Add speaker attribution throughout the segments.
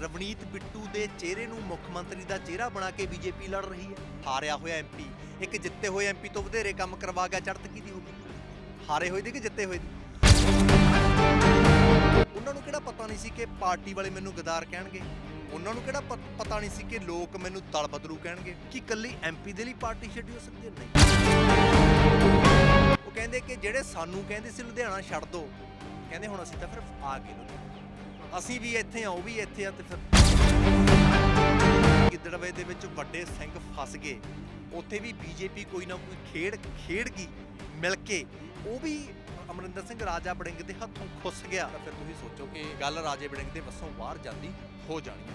Speaker 1: ਰਵਨੀਤ ਬਿੱਟੂ ਦੇ ਚਿਹਰੇ ਨੂੰ ਮੁੱਖ ਮੰਤਰੀ ਦਾ ਚਿਹਰਾ ਬਣਾ ਕੇ ਬੀਜੇਪੀ ਲੜ ਰਹੀ ਹੈ। ਹਾਰਿਆ ਹੋਇਆ ਐਮਪੀ ਇੱਕ ਜਿੱਤੇ ਹੋਏ ਐਮਪੀ ਤੋਂ ਵਧੇਰੇ ਕੰਮ ਕਰਵਾ ਗਿਆ। ਚੜ੍ਹਤ ਕਿਹਦੀ ਹੋਗੀ ਹਾਰੇ ਹੋਏ ਦੇ ਕਿ ਜਿੱਤੇ ਹੋਏ ਦੀ? ਉਹਨਾਂ ਨੂੰ ਕਿਹੜਾ ਪਤਾ ਨਹੀਂ ਸੀ ਕਿ ਪਾਰਟੀ ਵਾਲੇ ਮੈਨੂੰ ਗਦਾਰ ਕਹਿਣਗੇ? ਉਹਨਾਂ ਨੂੰ ਕਿਹੜਾ ਪਤ- ਪਤਾ ਨਹੀਂ ਸੀ ਕਿ ਲੋਕ ਮੈਨੂੰ ਦਲ ਬਦਲੂ ਕਹਿਣਗੇ? ਕਿ ਇਕੱਲੀ ਐਮਪੀ ਦੇ ਲਈ ਪਾਰਟੀ ਛੱਡੀ ਹੋ ਸਕਦੀ ਹੈ? ਨਹੀਂ। ਉਹ ਕਹਿੰਦੇ ਕਿ ਜਿਹੜੇ ਸਾਨੂੰ ਕਹਿੰਦੇ ਸੀ ਲੁਧਿਆਣਾ ਛੱਡ ਦੋ। ਕਹਿੰਦੇ ਹੁਣ ਅਸੀਂ ਤਾਂ ਫਿਰ ਆ ਗਏ ਲੁਧਿਆਣਾ। ਅਸੀਂ ਵੀ ਇੱਥੇ ਆ ਉਹ ਵੀ ਇੱਥੇ ਆ ਤੇ ਫਿਰ ਗਿੱਦੜਵੇ ਦੇ ਵਿੱਚ ਵੱਡੇ ਸਿੰਘ ਫਸ ਗਏ। ਉੱਥੇ ਵੀ ਬੀਜੇਪੀ ਕੋਈ ਨਾ ਕੋਈ ਖੇਡ ਖੇਡ ਗਈ ਮਿਲ ਕੇ। ਉਹ ਵੀ ਅਮਰਿੰਦਰ ਸਿੰਘ ਰਾਜਾ ਬੜਿੰਗ ਦੇ ਹੱਥੋਂ ਖੁੱਸ ਗਿਆ। ਤਾਂ ਫਿਰ ਤੁਸੀਂ ਸੋਚੋ ਕਿ ਗੱਲ ਰਾਜੇ ਬੜਿੰਗ ਦੇ ਵੱਸੋਂ ਬਾਹਰ ਜਾਂਦੀ ਹੋ ਜਾਣੀ ਹੈ।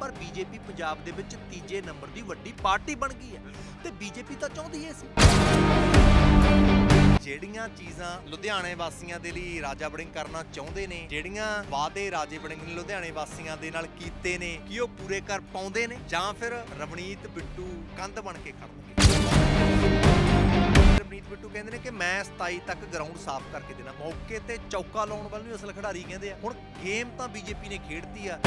Speaker 1: ਪਰ ਬੀਜੇਪੀ ਪੰਜਾਬ ਦੇ ਵਿੱਚ ਤੀਜੇ ਨੰਬਰ ਦੀ ਵੱਡੀ ਪਾਰਟੀ ਬਣ ਗਈ ਹੈ। ਤੇ ਬੀਜੇਪੀ ਤਾਂ ਚਾਹੁੰਦੀ ਹੈ ਸੀ। ਜਿਹੜੀਆਂ ਚੀਜ਼ਾਂ ਲੁਧਿਆਣੇ ਵਾਸੀਆਂ ਦੇ ਲਈ ਰਾਜਾ ਵੜਿੰਗ ਕਰਨਾ ਚਾਹੁੰਦੇ ਨੇ, ਜਿਹੜੀਆਂ ਵਾਅਦੇ ਰਾਜੇ ਵੜਿੰਗ ਨੇ ਲੁਧਿਆਣੇ ਵਾਸੀਆਂ ਦੇ ਨਾਲ ਕੀਤੇ ਨੇ, ਕਿ ਉਹ ਪੂਰੇ ਕਰ ਪਾਉਂਦੇ ਨੇ ਜਾਂ ਫਿਰ ਰਵਨੀਤ ਬਿੱਟੂ ਕੰਧ ਬਣ ਕੇ ਖੜਨਗੇ ਰਵਨੀਤ ਬਿੱਟੂ ਕਹਿੰਦੇ ਨੇ ਕਿ ਮੈਂ 27 ਤੱਕ ਗਰਾਊਂਡ ਸਾਫ਼ ਕਰਕੇ ਦੇਣਾ। ਮੌਕੇ ਤੇ ਚੌਕਾ ਲਾਉਣ ਵੱਲ ਵੀ ਅਸਲ ਖਿਡਾਰੀ ਕਹਿੰਦੇ ਆ, ਹੁਣ ਗੇਮ ਤਾਂ ਬੀਜੇਪੀ ਨੇ ਖੇਡਤੀ ਆ।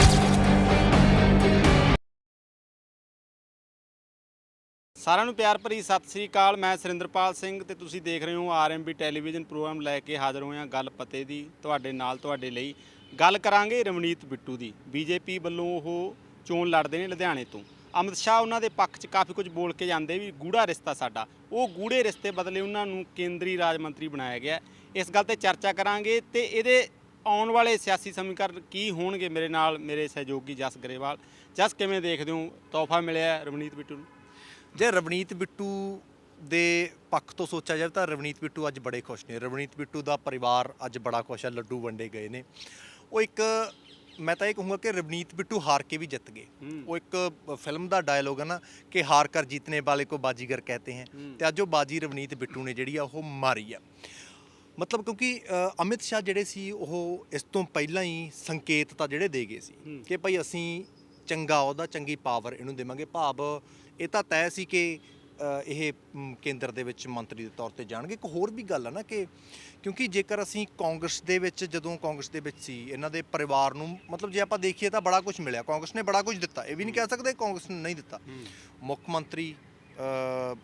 Speaker 2: ਸਾਰਿਆਂ ਨੂੰ ਪਿਆਰ ਭਰੀ ਸਤਿ ਸ੍ਰੀ ਅਕਾਲ। ਮੈਂ ਸੁਰਿੰਦਰਪਾਲ ਸਿੰਘ ਤੇ ਤੁਸੀਂ ਦੇਖ ਰਹੇ ਹੋ ਆਰਐਮਬੀ ਟੈਲੀਵਿਜ਼ਨ ਪ੍ਰੋਗਰਾਮ ਲੈ ਕੇ ਹਾਜ਼ਰ ਹੋਏ ਹਾਂ ਗੱਲ ਪਤੇ ਦੀ, ਤੁਹਾਡੇ ਨਾਲ, ਤੁਹਾਡੇ ਲਈ। ਗੱਲ ਕਰਾਂਗੇ ਰਵਨੀਤ ਬਿੱਟੂ ਦੀ। ਬੀਜੇਪੀ ਵੱਲੋਂ ਉਹ ਚੋਣ ਲੜਦੇ ਨੇ ਲੁਧਿਆਣੇ ਤੋਂ। ਅਮਿਤ ਸ਼ਾਹ ਉਹਨਾਂ ਦੇ ਪੱਖ 'ਚ ਕਾਫੀ ਕੁਝ ਬੋਲ ਕੇ ਜਾਂਦੇ ਵੀ ਗੂੜਾ ਰਿਸ਼ਤਾ ਸਾਡਾ। ਉਹ ਗੂੜੇ ਰਿਸ਼ਤੇ ਬਦਲੇ ਉਹਨਾਂ ਨੂੰ ਕੇਂਦਰੀ ਰਾਜ ਮੰਤਰੀ ਬਣਾਇਆ ਗਿਆ। ਇਸ ਗੱਲ ਤੇ ਚਰਚਾ ਕਰਾਂਗੇ ਤੇ ਇਹਦੇ ਆਉਣ ਵਾਲੇ ਸਿਆਸੀ ਸਮੀਕਰਨ ਕੀ ਹੋਣਗੇ ਮੇਰੇ ਨਾਲ ਮੇਰੇ ਸਹਿਯੋਗੀ ਜਸ ਗਰੇਵਾਲ। ਜਸ, ਕਿਵੇਂ ਦੇਖਦੇ ਹੋ? ਤੋਹਫਾ ਮਿਲਿਆ ਰਵਨੀਤ ਬਿੱਟੂ ਨੂੰ।
Speaker 1: ਜੇ ਰਵਨੀਤ ਬਿੱਟੂ ਦੇ ਪੱਖ ਤੋਂ ਸੋਚਿਆ ਜਾਵੇ ਤਾਂ ਰਵਨੀਤ ਬਿੱਟੂ ਅੱਜ ਬੜੇ ਖੁਸ਼ ਨੇ ਰਵਨੀਤ ਬਿੱਟੂ ਦਾ ਪਰਿਵਾਰ ਅੱਜ ਬੜਾ ਖੁਸ਼ ਹੈ ਲੱਡੂ ਵੰਡੇ ਗਏ ਨੇ ਉਹ ਇੱਕ ਮੈਂ ਤਾਂ ਇਹ ਕਹੂੰਗਾ ਕਿ ਰਵਨੀਤ ਬਿੱਟੂ ਹਾਰ ਕੇ ਵੀ ਜਿੱਤ ਗਏ। ਉਹ ਇੱਕ ਫਿਲਮ ਦਾ ਡਾਇਲੋਗ ਹੈ ਨਾ ਕਿ ਹਾਰ ਕਰ ਜਿੱਤਨੇ ਵਾਲੇ ਕੋ ਬਾਜੀਗਰ ਕਹਤੇ ਹੈ। ਤੇ ਅੱਜ ਉਹ ਬਾਜੀ ਰਵਨੀਤ ਬਿੱਟੂ ਨੇ ਜਿਹੜੀ ਆ ਉਹ ਮਾਰੀ ਆ ਮਤਲਬ ਕਿਉਂਕਿ ਅਮਿਤ ਸ਼ਾਹ ਜਿਹੜੇ ਸੀ ਉਹ ਇਸ ਤੋਂ ਪਹਿਲਾਂ ਹੀ ਸੰਕੇਤ ਤਾਂ ਜਿਹੜੇ ਦੇ ਗਏ ਸੀ। ਕਿ ਭਾਈ ਅਸੀਂ ਚੰਗਾ ਉਹਦਾ ਚੰਗੀ ਪਾਵਰ ਇਹਨੂੰ ਦੇਵਾਂਗੇ। ਭਾਵ ਇਹ ਤਾਂ ਤੈਅ ਸੀ ਕਿ ਅ, ਇਹ ਮ, ਕੇਂਦਰ ਦੇ ਵਿੱਚ ਮੰਤਰੀ ਦੇ ਤੌਰ ਤੇ ਜਾਣਗੇ। ਇੱਕ ਹੋਰ ਵੀ ਗੱਲ ਹੈ ਨਾ ਕਿ ਕਿਉਂਕਿ ਜੇਕਰ ਅਸੀਂ ਕਾਂਗਰਸ ਦੇ ਵਿੱਚ ਜਦੋਂ ਕਾਂਗਰਸ ਦੇ ਵਿੱਚ ਸੀ ਇਹਨਾਂ ਦੇ ਪਰਿਵਾਰ ਨੂੰ ਮਤਲਬ ਜੇ ਆਪਾਂ ਦੇਖੀਏ ਤਾਂ ਬੜਾ ਕੁਝ ਮਿਲਿਆ। ਕਾਂਗਰਸ ਨੇ ਬੜਾ ਕੁਝ ਦਿੱਤਾ। ਇਹ ਵੀ ਨਹੀਂ ਕਹਿ ਸਕਦੇ ਕਾਂਗਰਸ ਨੇ ਨਹੀਂ ਦਿੱਤਾ। ਮੁੱਖ ਮੰਤਰੀ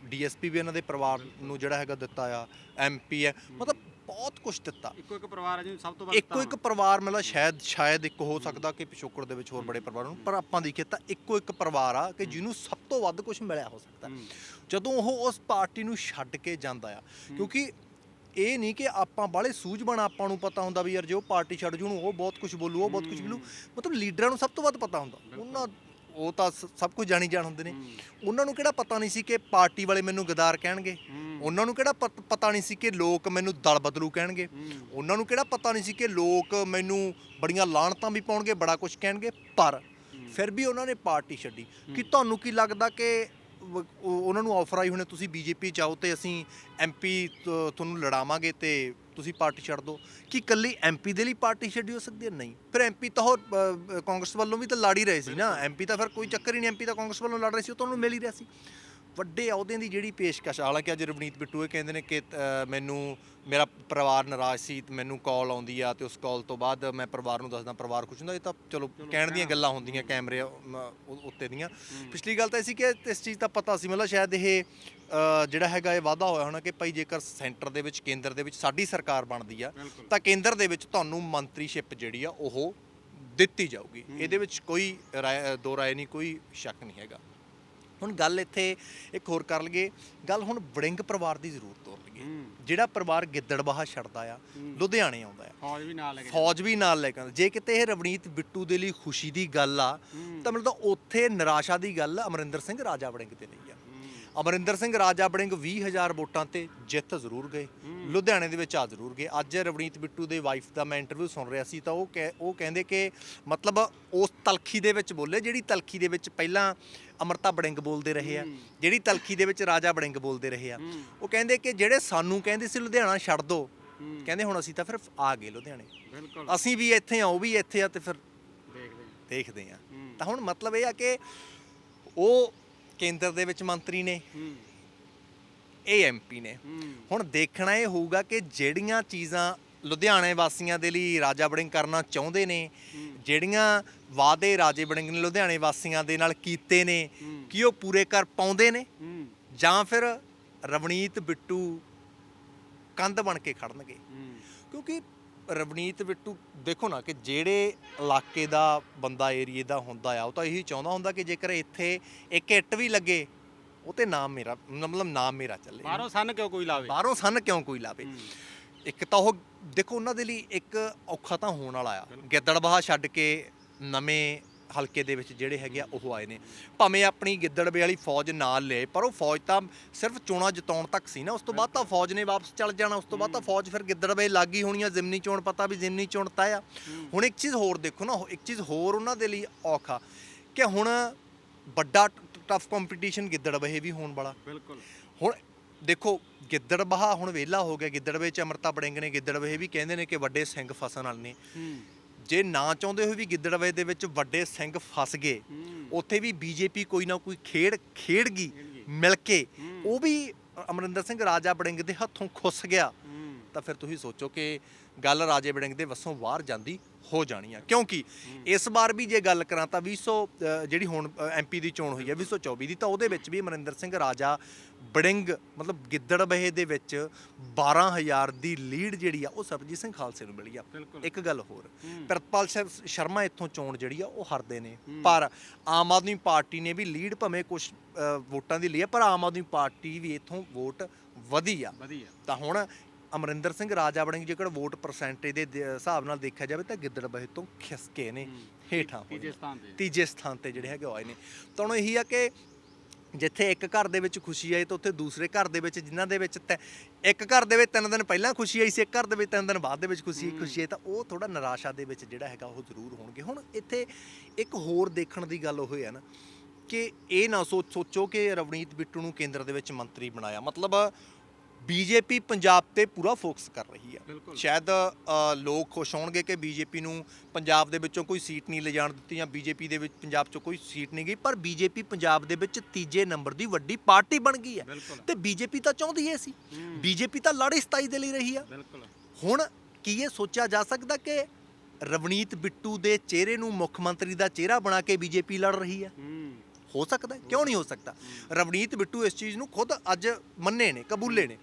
Speaker 1: ਡੀਐਸਪੀ ਵੀ ਇਹਨਾਂ ਦੇ ਪਰਿਵਾਰ ਨੂੰ ਜਿਹੜਾ ਹੈਗਾ ਦਿੱਤਾ ਆ ਐਮਪੀ ਹੈ ਮਤਲਬ ਬਹੁਤ ਕੁਝ ਦਿੱਤਾ।
Speaker 2: ਇੱਕੋ ਇੱਕ ਪਰਿਵਾਰ ਹੈ ਜਿਹਨੂੰ ਸਭ ਤੋਂ ਵੱਧ
Speaker 1: ਇੱਕੋ ਇੱਕ ਪਰਿਵਾਰ ਮਤਲਬ ਸ਼ਾਇਦ ਸ਼ਾਇਦ ਇੱਕ ਹੋ ਸਕਦਾ ਕਿ ਪਿਛੋਕੜ ਦੇ ਵਿੱਚ ਹੋਰ ਬੜੇ ਪਰਿਵਾਰ ਹੋਣ। ਪਰ ਆਪਾਂ ਦੇਖੀਏ ਤਾਂ ਇੱਕੋ ਇੱਕ ਪਰਿਵਾਰ ਆ ਕਿ ਜਿਹਨੂੰ ਸਭ ਤੋਂ ਵੱਧ ਕੁਝ ਮਿਲਿਆ ਹੋ ਸਕਦਾ। ਜਦੋਂ ਉਹ ਉਸ ਪਾਰਟੀ ਨੂੰ ਛੱਡ ਕੇ ਜਾਂਦਾ ਆ ਕਿਉਂਕਿ ਇਹ ਨਹੀਂ ਕਿ ਆਪਾਂ ਬਾਲੇ ਸੂਝਬਣ ਆਪਾਂ ਨੂੰ ਪਤਾ ਹੁੰਦਾ ਵੀ ਯਾਰ ਜੇ ਉਹ ਪਾਰਟੀ ਛੱਡ ਜੂ ਨੂੰ ਉਹ ਬਹੁਤ ਕੁਝ ਬੋਲੂ ਉਹ ਬਹੁਤ ਕੁਝ ਬੋਲੂ ਮਤਲਬ ਲੀਡਰਾਂ ਨੂੰ ਸਭ ਤੋਂ ਵੱਧ ਪਤਾ ਹੁੰਦਾ। ਉਹਨਾਂ ਉਹ ਤਾਂ ਸਭ ਕੁਝ ਜਾਣੀ ਜਾਣ ਹੁੰਦੇ ਨੇ। ਉਹਨਾਂ ਨੂੰ ਕਿਹੜਾ ਪਤਾ ਨਹੀਂ ਸੀ ਕਿ ਪਾਰਟੀ ਵਾਲੇ ਮੈਨੂੰ ਗਦਾਰ ਕਹਿਣਗੇ। ਉਹਨਾਂ ਨੂੰ ਕਿਹੜਾ ਪਤ- ਨਹੀਂ ਸੀ ਕਿ ਲੋਕ ਮੈਨੂੰ ਦਲ ਬਦਲੂ ਕਹਿਣਗੇ। ਉਹਨਾਂ ਨੂੰ ਕਿਹੜਾ ਪਤਾ ਨਹੀਂ ਸੀ ਕਿ ਲੋਕ ਮੈਨੂੰ ਬੜੀਆਂ ਲਾਹਣਤਾਂ ਵੀ ਪਾਉਣਗੇ ਬੜਾ ਕੁਝ ਕਹਿਣਗੇ ਪਰ ਫਿਰ ਵੀ ਉਹਨਾਂ ਨੇ ਪਾਰਟੀ ਛੱਡੀ। ਕਿ ਤੁਹਾਨੂੰ ਕੀ ਲੱਗਦਾ ਕਿ ਉਹਨਾਂ ਨੂੰ ਆਫਰ ਆਈ ਹੁਣੇ ਤੁਸੀਂ ਬੀਜੇਪੀ ਚਾਹੋ ਤੇ ਅਸੀਂ ਐਮਪੀ ਤੁਹਾਨੂੰ ਲੜਾਵਾਂਗੇ ਤੇ ਤੁਸੀਂ ਪਾਰਟੀ ਛੱਡ ਦਿਓ। ਕਿ ਇਕੱਲੀ ਐਮਪੀ ਦੇ ਲਈ ਪਾਰਟੀ ਛੱਡੀ ਹੋ ਸਕਦੀ ਹੈ? ਨਹੀਂ। ਫਿਰ ਐਮਪੀ ਤਾਂ ਅ, ਕਾਂਗਰਸ ਵੱਲੋਂ ਵੀ ਤਾਂ ਲੜ ਹੀ ਰਹੇ ਸੀ ਨਾ। ਐਮਪੀ ਤਾਂ ਫਿਰ ਕੋਈ ਚੱਕਰ ਹੀ ਨਹੀਂ ਐਮਪੀ ਤਾਂ ਕਾਂਗਰਸ ਵੱਲੋਂ ਲੜ ਰਹੇ ਸੀ ਉਹ ਤੁਹਾਨੂੰ ਮਿਲ ਹੀ ਰਿਹਾ ਸੀ। ਵੱਡੇ ਅਹੁਦਿਆਂ ਦੀ ਜਿਹੜੀ ਪੇਸ਼ਕਸ਼ ਹਾਲਾਂਕਿ ਅੱਜ ਰਵਨੀਤ ਬਿੱਟੂ ਇਹ ਕਹਿੰਦੇ ਨੇ ਕਿ ਮੈਨੂੰ ਮੇਰਾ ਪਰਿਵਾਰ ਨਾਰਾਜ਼ ਸੀ ਤੇ ਮੈਨੂੰ ਕਾਲ ਆਉਂਦੀ ਆ ਤੇ ਉਸ ਕਾਲ ਤੋਂ ਬਾਅਦ ਮੈਂ ਪਰਿਵਾਰ ਨੂੰ ਦੱਸਦਾ ਪਰਿਵਾਰ ਖੁਸ਼ ਹੁੰਦਾ ਇਹ ਤਾਂ ਚਲੋ ਕਹਿਣ ਦੀਆਂ ਗੱਲਾਂ ਹੁੰਦੀਆਂ ਕੈਮਰੇ ਉੱਤੇ ਦੀਆਂ। ਪਿਛਲੀ ਗੱਲ ਤਾਂ ਇਹ ਸੀ ਕਿ ਇਸ ਚੀਜ਼ ਦਾ ਪਤਾ ਸੀ ਮਤਲਬ ਸ਼ਾਇਦ ਇਹ ਜਿਹੜਾ ਹੈਗਾ ਇਹ ਵਾਅਦਾ ਹੋਇਆ ਹੋਣਾ ਕਿ ਭਾਈ ਜੇਕਰ ਸੈਂਟਰ ਦੇ ਵਿੱਚ ਕੇਂਦਰ ਦੇ ਵਿੱਚ ਸਾਡੀ ਸਰਕਾਰ ਬਣਦੀ ਆ ਤਾਂ ਕੇਂਦਰ ਦੇ ਵਿੱਚ ਤੁਹਾਨੂੰ ਮੰਤਰੀਸ਼ਿਪ ਜਿਹੜੀ ਆ ਉਹ ਦਿੱਤੀ ਜਾਊਗੀ। ਇਹਦੇ ਵਿੱਚ ਕੋਈ ਦੋ ਰਾਏ ਨਹੀਂ ਕੋਈ ਸ਼ੱਕ ਨਹੀਂ ਹੈਗਾ। ਹੁਣ ਗੱਲ ਇੱਥੇ ਇੱਕ ਹੋਰ ਕਰ ਲਈਏ। ਗੱਲ ਹੁਣ ਵੜਿੰਗ ਪਰਿਵਾਰ ਦੀ ਜ਼ਰੂਰ ਤੋਰ ਲਈਏ। ਜਿਹੜਾ ਪਰਿਵਾਰ ਗਿੱਦੜਬਾਹਾ ਛੱਡਦਾ ਆ ਲੁਧਿਆਣੇ ਆਉਂਦਾ ਆ।
Speaker 2: ਫੌਜ ਵੀ ਨਾਲ ਲੈ ਕੇ
Speaker 1: ਫੌਜ ਵੀ ਨਾਲ ਲੈ ਕੇ ਆਉਂਦਾ। ਜੇ ਕਿਤੇ ਇਹ ਰਵਨੀਤ ਬਿੱਟੂ ਦੇ ਲਈ ਖੁਸ਼ੀ ਦੀ ਗੱਲ ਆ ਤਾਂ ਮਤਲਬ ਉੱਥੇ ਨਿਰਾਸ਼ਾ ਦੀ ਗੱਲ ਅਮਰਿੰਦਰ ਸਿੰਘ ਰਾਜਾ ਵੜਿੰਗ ਦੇ ਲਈ ਅਮਰਿੰਦਰ ਸਿੰਘ ਰਾਜਾ ਵੜਿੰਗ 20000 ਵੋਟਾਂ ਤੇ ਜਿੱਤ ਜ਼ਰੂਰ ਗਏ। ਲੁਧਿਆਣੇ ਦੇ ਵਿੱਚ ਆ ਜ਼ਰੂਰ ਗਏ। ਅੱਜ ਰਵਨੀਤ ਬਿੱਟੂ ਦੇ ਵਾਈਫ ਦਾ ਮੈਂ ਇੰਟਰਵਿਊ ਸੁਣ ਰਿਹਾ ਸੀ ਤਾਂ ਉਹ ਉਹ ਕਹਿੰਦੇ ਕਿ ਮਤਲਬ ਉਸ ਤਲਖੀ ਦੇ ਵਿੱਚ ਬੋਲੇ ਜਿਹੜੀ ਤਲਖੀ ਦੇ ਵਿੱਚ ਪਹਿਲਾਂ ਅਮਰਤਾ ਵੜਿੰਗ ਬੋਲਦੇ ਰਹੇ ਆ ਜਿਹੜੀ ਤਲਖੀ ਦੇ ਵਿੱਚ ਰਾਜਾ ਵੜਿੰਗ ਬੋਲਦੇ ਰਹੇ ਆ। ਉਹ ਕਹਿੰਦੇ ਕਿ ਜਿਹੜੇ ਸਾਨੂੰ ਕਹਿੰਦੇ ਸੀ ਲੁਧਿਆਣਾ ਛੱਡ ਦੋ ਕਹਿੰਦੇ ਹੁਣ ਅਸੀਂ ਤਾਂ ਫਿਰ ਆ ਗਏ ਲੁਧਿਆਣੇ। ਅਸੀਂ ਵੀ ਇੱਥੇ ਆ ਉਹ ਵੀ ਇੱਥੇ ਆ ਤੇ ਫਿਰ
Speaker 2: ਦੇਖਦੇ
Speaker 1: ਦੇਖਦੇ ਆ। ਤਾਂ ਹੁਣ ਮਤਲਬ ਇਹ ਆ ਕਿ ਉਹ ਕੇਂਦਰ ਦੇ ਵਿੱਚ ਮੰਤਰੀ ਨੇ।
Speaker 2: ਹੂੰ।
Speaker 1: ਇਹ ਐਮਪੀ ਨੇ। ਹੁਣ ਦੇਖਣਾ ਇਹ ਹੋਊਗਾ ਕਿ ਜਿਹੜੀਆਂ ਚੀਜ਼ਾਂ ਲੁਧਿਆਣੇ ਵਾਸੀਆਂ ਦੇ ਲਈ ਰਾਜਾ ਵੜਿੰਗ ਕਰਨਾ ਚਾਹੁੰਦੇ ਨੇ ਜਿਹੜੀਆਂ ਵਾਅਦੇ ਰਾਜੇ ਵੜਿੰਗ ਨੇ ਲੁਧਿਆਣੇ ਵਾਸੀਆਂ ਦੇ ਨਾਲ ਕੀਤੇ ਨੇ ਕੀ ਉਹ ਪੂਰੇ ਕਰ ਪਾਉਂਦੇ ਨੇ? ਜਾਂ ਫਿਰ ਰਵਨੀਤ ਬਿੱਟੂ ਕੰਧ ਬਣ ਕੇ ਖੜਨਗੇ? ਕਿਉਂਕਿ ਰਵਨੀਤ ਬਿੱਟੂ ਦੇਖੋ ਨਾ ਕਿ ਜਿਹੜੇ ਇਲਾਕੇ ਦਾ ਬੰਦਾ ਏਰੀਏ ਦਾ ਹੁੰਦਾ ਆ ਉਹ ਤਾਂ ਇਹੀ ਚਾਹੁੰਦਾ ਹੁੰਦਾ ਕਿ ਜੇਕਰ ਇੱਥੇ ਇੱਕ ਇੱਟ ਵੀ ਲੱਗੇ ਉਹ ਤੇ ਨਾਮ ਮੇਰਾ ਮਤਲਬ ਨਾਮ ਮੇਰਾ ਚੱਲੇ।
Speaker 2: ਬਾਹਰੋਂ ਸੰਨ ਕਿਉਂ ਕੋਈ ਲਾਵੇ?
Speaker 1: ਬਾਹਰੋਂ ਸਨ ਕਿਉਂ ਕੋਈ ਲਾਵੇ? ਇੱਕ ਤਾਂ ਉਹ ਦੇਖੋ ਉਹਨਾਂ ਦੇ ਲਈ ਇੱਕ ਔਖਾ ਤਾਂ ਹੋਣ ਵਾਲਾ ਆ। ਗਿੱਦੜਬਾਹਾ ਛੱਡ ਕੇ ਨਵੇਂ ਹਲਕੇ ਦੇ ਵਿੱਚ ਜਿਹੜੇ ਹੈਗੇ ਆ ਉਹ ਆਏ ਨੇ। ਭਾਵੇਂ ਆਪਣੀ ਗਿੱਦੜਵੇ ਵਾਲੀ ਫੌਜ ਨਾਲ ਲਿਆਏ ਪਰ ਉਹ ਫੌਜ ਤਾਂ ਸਿਰਫ ਚੋਣਾਂ ਜਿਤਾਉਣ ਤੱਕ ਸੀ ਨਾ। ਉਸ ਤੋਂ ਬਾਅਦ ਤਾਂ ਫੌਜ ਨੇ ਵਾਪਸ ਚੱਲ ਜਾਣਾ। ਉਸ ਤੋਂ ਬਾਅਦ ਤਾਂ ਫੌਜ ਫਿਰ ਗਿੱਦੜਵੇ ਲੱਗੀ ਹੋਣੀ ਆ। ਜ਼ਿਮਨੀ ਚੋਣ ਪਤਾ ਵੀ ਜ਼ਿਮਨੀ ਚੋਣ ਤੈਅ ਆ। ਹੁਣ ਇੱਕ ਚੀਜ਼ ਹੋਰ ਦੇਖੋ ਨਾ ਇੱਕ ਚੀਜ਼ ਹੋਰ ਉਹਨਾਂ ਦੇ ਲਈ ਔਖਾ ਕਿ ਹੁਣ ਵੱਡਾ ਟਫ ਕੰਪੀਟੀਸ਼ਨ ਗਿੱਦੜਵੇ ਵੀ ਹੋਣ ਵਾਲਾ।
Speaker 2: ਬਿਲਕੁਲ।
Speaker 1: ਹੁਣ ਦੇਖੋ ਗਿੱਦੜਬਾਹਾ ਹੁਣ ਵਿਹਲਾ ਹੋ ਗਿਆ। ਗਿੱਦੜਵੇ ਚ ਅਮਰਤਾ ਬੜਿੰਗ ਨੇ। ਗਿੱਦੜਵੇ ਵੀ ਕਹਿੰਦੇ ਨੇ ਕਿ ਵੱਡੇ ਸਿੰਘ ਫਸਣ ਵਾਲੇ ਨੇ। ਜੇ ਨਾ ਚਾਹੁੰਦੇ ਹੋਏ ਵੀ ਗਿੱਦੜਵੇ ਦੇ ਵਿੱਚ ਵੱਡੇ ਸਿੰਘ ਫਸ ਗਏ ਉੱਥੇ ਵੀ ਬੀਜੇਪੀ ਕੋਈ ਨਾ ਕੋਈ ਖੇਡ ਖੇਡ ਗਈ ਮਿਲ ਕੇ। ਉਹ ਵੀ ਅਮਰਿੰਦਰ ਸਿੰਘ ਰਾਜਾ ਬੜਿੰਗ ਦੇ ਹੱਥੋਂ ਖੁੱਸ ਗਿਆ। ਤਾਂ ਫਿਰ ਤੁਸੀਂ ਸੋਚੋ ਕਿ ਗੱਲ ਰਾਜੇ ਵੜਿੰਗ ਦੇ ਵੱਸੋਂ ਬਾਹਰ ਜਾਂਦੀ। ਹੋ ਜਾਣੀ ਆ। ਕਿਉਂਕਿ ਇਸ ਵਾਰ ਵੀ ਜੇ ਗੱਲ ਕਰਾਂ ਤਾਂ 200 ਅ, ਜਿਹੜੀ ਹੁਣ ਐਮਪੀ ਦੀ ਚੋਣ ਹੋਈ ਹੈ 224 ਦੀ ਤਾਂ ਉਹਦੇ ਵਿੱਚ ਵੀ ਅਮਰਿੰਦਰ ਸਿੰਘ ਰਾਜਾ ਬੜਿੰਗ ਮਤਲਬ ਗਿੱਦੜਬਹੇ ਦੇ ਵਿੱਚ 12000 ਦੀ ਲੀਡ ਜਿਹੜੀ ਆ ਉਹ ਸਰਬਜੀਤ ਸਿੰਘ ਖਾਲਸੇ ਨੂੰ ਮਿਲੀ ਆ। ਇੱਕ ਗੱਲ ਹੋਰ ਪ੍ਰਿਤਪਾਲ ਸ਼ਰਮਾ ਇੱਥੋਂ ਚੋਣ ਜਿਹੜੀ ਆ ਉਹ ਹਾਰਦੇ ਨੇ। ਪਰ ਆਮ ਆਦਮੀ ਪਾਰਟੀ ਨੇ ਵੀ ਲੀਡ ਭਵੇਂ ਕੁਝ ਵੋਟਾਂ ਦੀ ਲਈ ਆ ਪਰ ਆਮ ਆਦਮੀ ਪਾਰਟੀ ਵੀ ਇੱਥੋਂ ਵੋਟ ਵਧੀ ਆ।
Speaker 2: ਵਧੀਆ
Speaker 1: ਤਾਂ ਹੁਣ ਅਮਰਿੰਦਰ ਸਿੰਘ ਰਾਜਾ ਵੜਿੰਗ ਜੇਕਰ ਵੋਟ ਪਰਸੈਂਟੇਜ ਦੇ ਦੇ ਹਿਸਾਬ ਨਾਲ ਦੇਖਿਆ ਜਾਵੇ ਤਾਂ ਗਿੱਦੜਬਹੇ ਤੋਂ ਖਿਸਕੇ ਨੇ ਹੇਠਾਂ ਹੋਏ
Speaker 2: ਤੀਜੇ। ਸਥਾਨ ਤੇ।
Speaker 1: ਤੀਜੇ ਸਥਾਨ ਤੇ ਜਿਹੜੇ ਹੈਗੇ ਉਹ ਆਏ ਨੇ। ਤਾਂ ਹੁਣ ਇਹੀ ਆ ਕਿ ਜਿੱਥੇ ਇੱਕ ਘਰ ਦੇ ਵਿੱਚ ਖੁਸ਼ੀ ਆਈ ਤਾਂ ਉੱਥੇ ਦੂਸਰੇ ਘਰ ਦੇ ਵਿੱਚ ਜਿਨ੍ਹਾਂ ਦੇ ਵਿੱਚ ਤੈ- ਇੱਕ ਘਰ ਦੇ ਵਿੱਚ ਤਿੰਨ ਦਿਨ ਪਹਿਲਾਂ ਖੁਸ਼ੀ ਆਈ ਸੀ ਇੱਕ ਘਰ ਦੇ ਵਿੱਚ ਤਿੰਨ ਦਿਨ ਬਾਅਦ ਦੇ ਵਿੱਚ ਖੁਸ਼ੀ ਖੁਸ਼ੀ ਆਈ ਤਾਂ ਉਹ ਥੋੜਾ ਨਿਰਾਸ਼ਾ ਦੇ ਵਿੱਚ ਜਿਹੜਾ ਹੈਗਾ ਉਹ ਜ਼ਰੂਰ ਹੋਣਗੇ। ਹੁਣ ਇੱਥੇ ਇੱਕ ਹੋਰ ਦੇਖਣ ਦੀ ਗੱਲ ਉਹ ਹੈ ਨਾ ਕਿ ਇਹ ਨਾ ਸੋਚ ਸੋਚੋ ਕਿ ਰਵਨੀਤ ਬਿੱਟੂ ਨੂੰ ਕੇਂਦਰ ਦੇ ਵਿੱਚ ਮੰਤਰੀ ਬਣਾਇਆ। ਮਤਲਬ ਬੀਜੇਪੀ ਪੰਜਾਬ ਤੇ ਪੂਰਾ ਫੋਕਸ ਕਰ ਰਹੀ ਹੈ। ਸ਼ਾਇਦ ਲੋਕ ਖੁਸ਼ ਹੋਣਗੇ ਕਿ ਬੀਜੇਪੀ ਨੂੰ ਪੰਜਾਬ ਦੇ ਵਿੱਚੋਂ ਕੋਈ ਸੀਟ ਨਹੀਂ ਲਿਜਾਣ ਦਿੱਤੀ ਜਾਂ ਬੀਜੇਪੀ ਦੇ ਵਿੱਚ ਪੰਜਾਬ 'ਚੋਂ ਕੋਈ ਸੀਟ ਨਹੀਂ ਗਈ ਪਰ ਬੀਜੇਪੀ ਪੰਜਾਬ ਦੇ ਵਿੱਚ ਤੀਜੇ ਨੰਬਰ ਦੀ ਵੱਡੀ ਪਾਰਟੀ ਬਣ ਗਈ ਹੈ। ਤੇ ਬੀਜੇਪੀ ਤਾਂ ਚਾਹੁੰਦੀ ਇਹ ਸੀ।
Speaker 2: ਹੂੰ।
Speaker 1: ਬੀਜੇਪੀ ਤਾਂ ਲੜੀ 27 ਦੇ ਲਈ ਰਹੀ ਆ ਹੁਣ ਕੀ ਇਹ ਸੋਚਿਆ ਜਾ ਸਕਦਾ ਕਿ ਰਵਨੀਤ ਬਿੱਟੂ ਦੇ ਚਿਹਰੇ ਨੂੰ ਮੁੱਖ ਮੰਤਰੀ ਦਾ ਚਿਹਰਾ ਬਣਾ ਕੇ ਬੀਜੇਪੀ ਲੜ ਰਹੀ ਹੈ।
Speaker 2: ਹੂੰ
Speaker 1: ਸਕਦਾ ਹੈ? ਕਿਉਂ ਨਹੀਂ ਹੋ ਸਕਦਾ? ਰਵਨੀਤ ਬਿੱਟੂ ਇਸ ਚੀਜ਼ ਨੂੰ ਖੁਦ ਅੱਜ ਮੰਨੇ ਨੇ ਕਬੂਲੇ ਨੇ।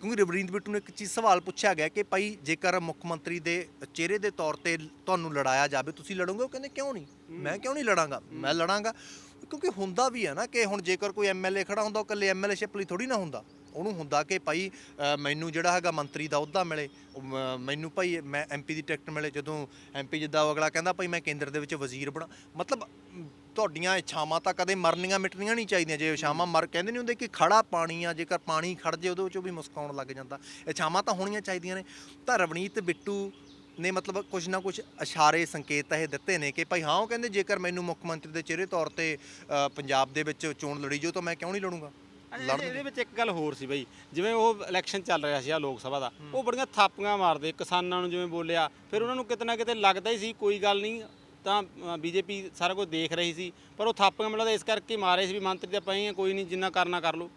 Speaker 1: ਕਿਉਂਕਿ ਰਵਨੀਤ ਬਿੱਟੂ ਨੂੰ ਇੱਕ ਚੀਜ਼ ਸਵਾਲ ਪੁੱਛਿਆ ਗਿਆ ਕਿ ਭਾਈ ਜੇਕਰ ਮੁੱਖ ਮੰਤਰੀ ਦੇ ਚਿਹਰੇ ਦੇ ਤੌਰ ਤੇ ਤੁਹਾਨੂੰ ਲੜਾਇਆ ਜਾਵੇ ਤੁਸੀਂ ਲੜੋਗੇ? ਉਹ ਕਹਿੰਦੇ ਕਿਉਂ ਨਹੀਂ? ਮੈਂ ਕਿਉਂ ਨਹੀਂ ਲੜਾਂਗਾ? ਮੈਂ ਲੜਾਂਗਾ। ਕਿਉਂਕਿ ਹੁੰਦਾ ਵੀ ਹੈ ਨਾ ਕਿ ਹੁਣ ਜੇਕਰ ਕੋਈ ਐਮਐਲਏ ਖੜਾ ਹੁੰਦਾ ਉਹ ਇਕੱਲੇ ਐਮਐਲਏ ਸ਼ਿਪ ਲਈ ਥੋੜੀ ਨਾ ਹੁੰਦਾ। ਉਹਨੂੰ ਹੁੰਦਾ ਕਿ ਭਾਈ ਅ, ਮੈਨੂੰ ਜਿਹੜਾ ਹੈਗਾ ਮੰਤਰੀ ਦਾ ਅਹੁਦਾ ਮਿਲੇ। ਉਹ ਮ- ਮੈਨੂੰ ਭਾਈ ਮੈਂ ਐਮਪੀ ਦੀ ਟਿਕਟ ਮਿਲੇ। ਜਦੋਂ ਐਮਪੀ ਜਿੱਦਾਂ ਉਹ ਅਗਲਾ ਕਹਿੰਦਾ ਭਾਈ ਮੈਂ ਕੇਂਦਰ ਦੇ ਵਿੱਚ ਵਜ਼ੀਰ ਬਣਾ। ਮਤਲਬ ਤੁਹਾਡੀਆਂ ਇੱਛਾਵਾਂ ਤਾਂ ਕਦੇ ਮਰਨੀਆਂ ਮਿਟਣੀਆਂ ਨਹੀਂ ਚਾਹੀਦੀਆਂ। ਜੇ ਇੱਛਾਵਾਂ ਮਰ ਕਹਿੰਦੇ ਨਹੀਂ ਹੁੰਦੇ ਕਿ ਖੜਾ ਪਾਣੀ ਆ ਜੇਕਰ ਪਾਣੀ ਖੜ ਜੇ ਉਹਦੇ ਵਿੱਚੋਂ ਵੀ ਮੁਸਕਾਉਣ ਲੱਗ ਜਾਂਦਾ। ਇੱਛਾਵਾਂ ਤਾਂ ਹੋਣੀਆਂ ਚਾਹੀਦੀਆਂ ਨੇ। ਤਾਂ ਰਵਨੀਤ ਬਿੱਟੂ ਨੇ ਮਤਲਬ ਕੁਝ ਨਾ ਕੁਝ ਇਸ਼ਾਰੇ ਸੰਕੇਤ ਇਹ ਦਿੱਤੇ ਨੇ ਕਿ ਭਾਈ ਹਾਂ ਉਹ ਕਹਿੰਦੇ ਜੇਕਰ ਮੈਨੂੰ ਮੁੱਖ ਮੰਤਰੀ ਦੇ ਚਿਹਰੇ ਤੌਰ ਤੇ ਅ, ਪੰਜਾਬ ਦੇ ਵਿੱਚ ਚੋਣ ਲੜੀ ਜੋ ਤਾਂ ਮੈਂ ਕਿਉਂ ਨਹੀਂ ਲੜੂੰਗਾ?
Speaker 2: ਲੜਨ ਇਹਦੇ ਵਿੱਚ ਇੱਕ ਗੱਲ ਹੋਰ ਸੀ ਬਈ ਜਿਵੇਂ ਉਹ ਇਲੈਕਸ਼ਨ ਚੱਲ ਰਿਹਾ ਸੀ ਆ ਲੋਕ ਸਭਾ ਦਾ ਉਹ ਬੜੀਆਂ ਥਾਪੀਆਂ ਮਾਰਦੇ ਕਿਸਾਨਾਂ ਨੂੰ ਜਿਵੇਂ ਬੋਲਿਆ ਫਿਰ ਉਹਨਾਂ ਨੂੰ ਕਿਤੇ ਨਾ ਕਿਤੇ ਲੱਗਦਾ ਹੀ ਸੀ ਕੋਈ ਗੱਲ ਨਹੀਂ ਤਾਂ ਬੀਜੇਪੀ ਸਾਰਾ ਕੁਝ ਦੇਖ ਰਹੀ ਸੀ, ਪਰ ਉਹ ਥਾਪੀਆਂ ਮਿਲਦਾ ਇਸ ਕਰਕੇ ਮਾਰੇ ਸੀ ਵੀ ਮੰਤਰੀ ਤਾਂ ਪਏ ਆ, ਕੋਈ ਨਹੀਂ, ਜਿੰਨਾ ਕਰਨਾ ਕਰ ਲਓ।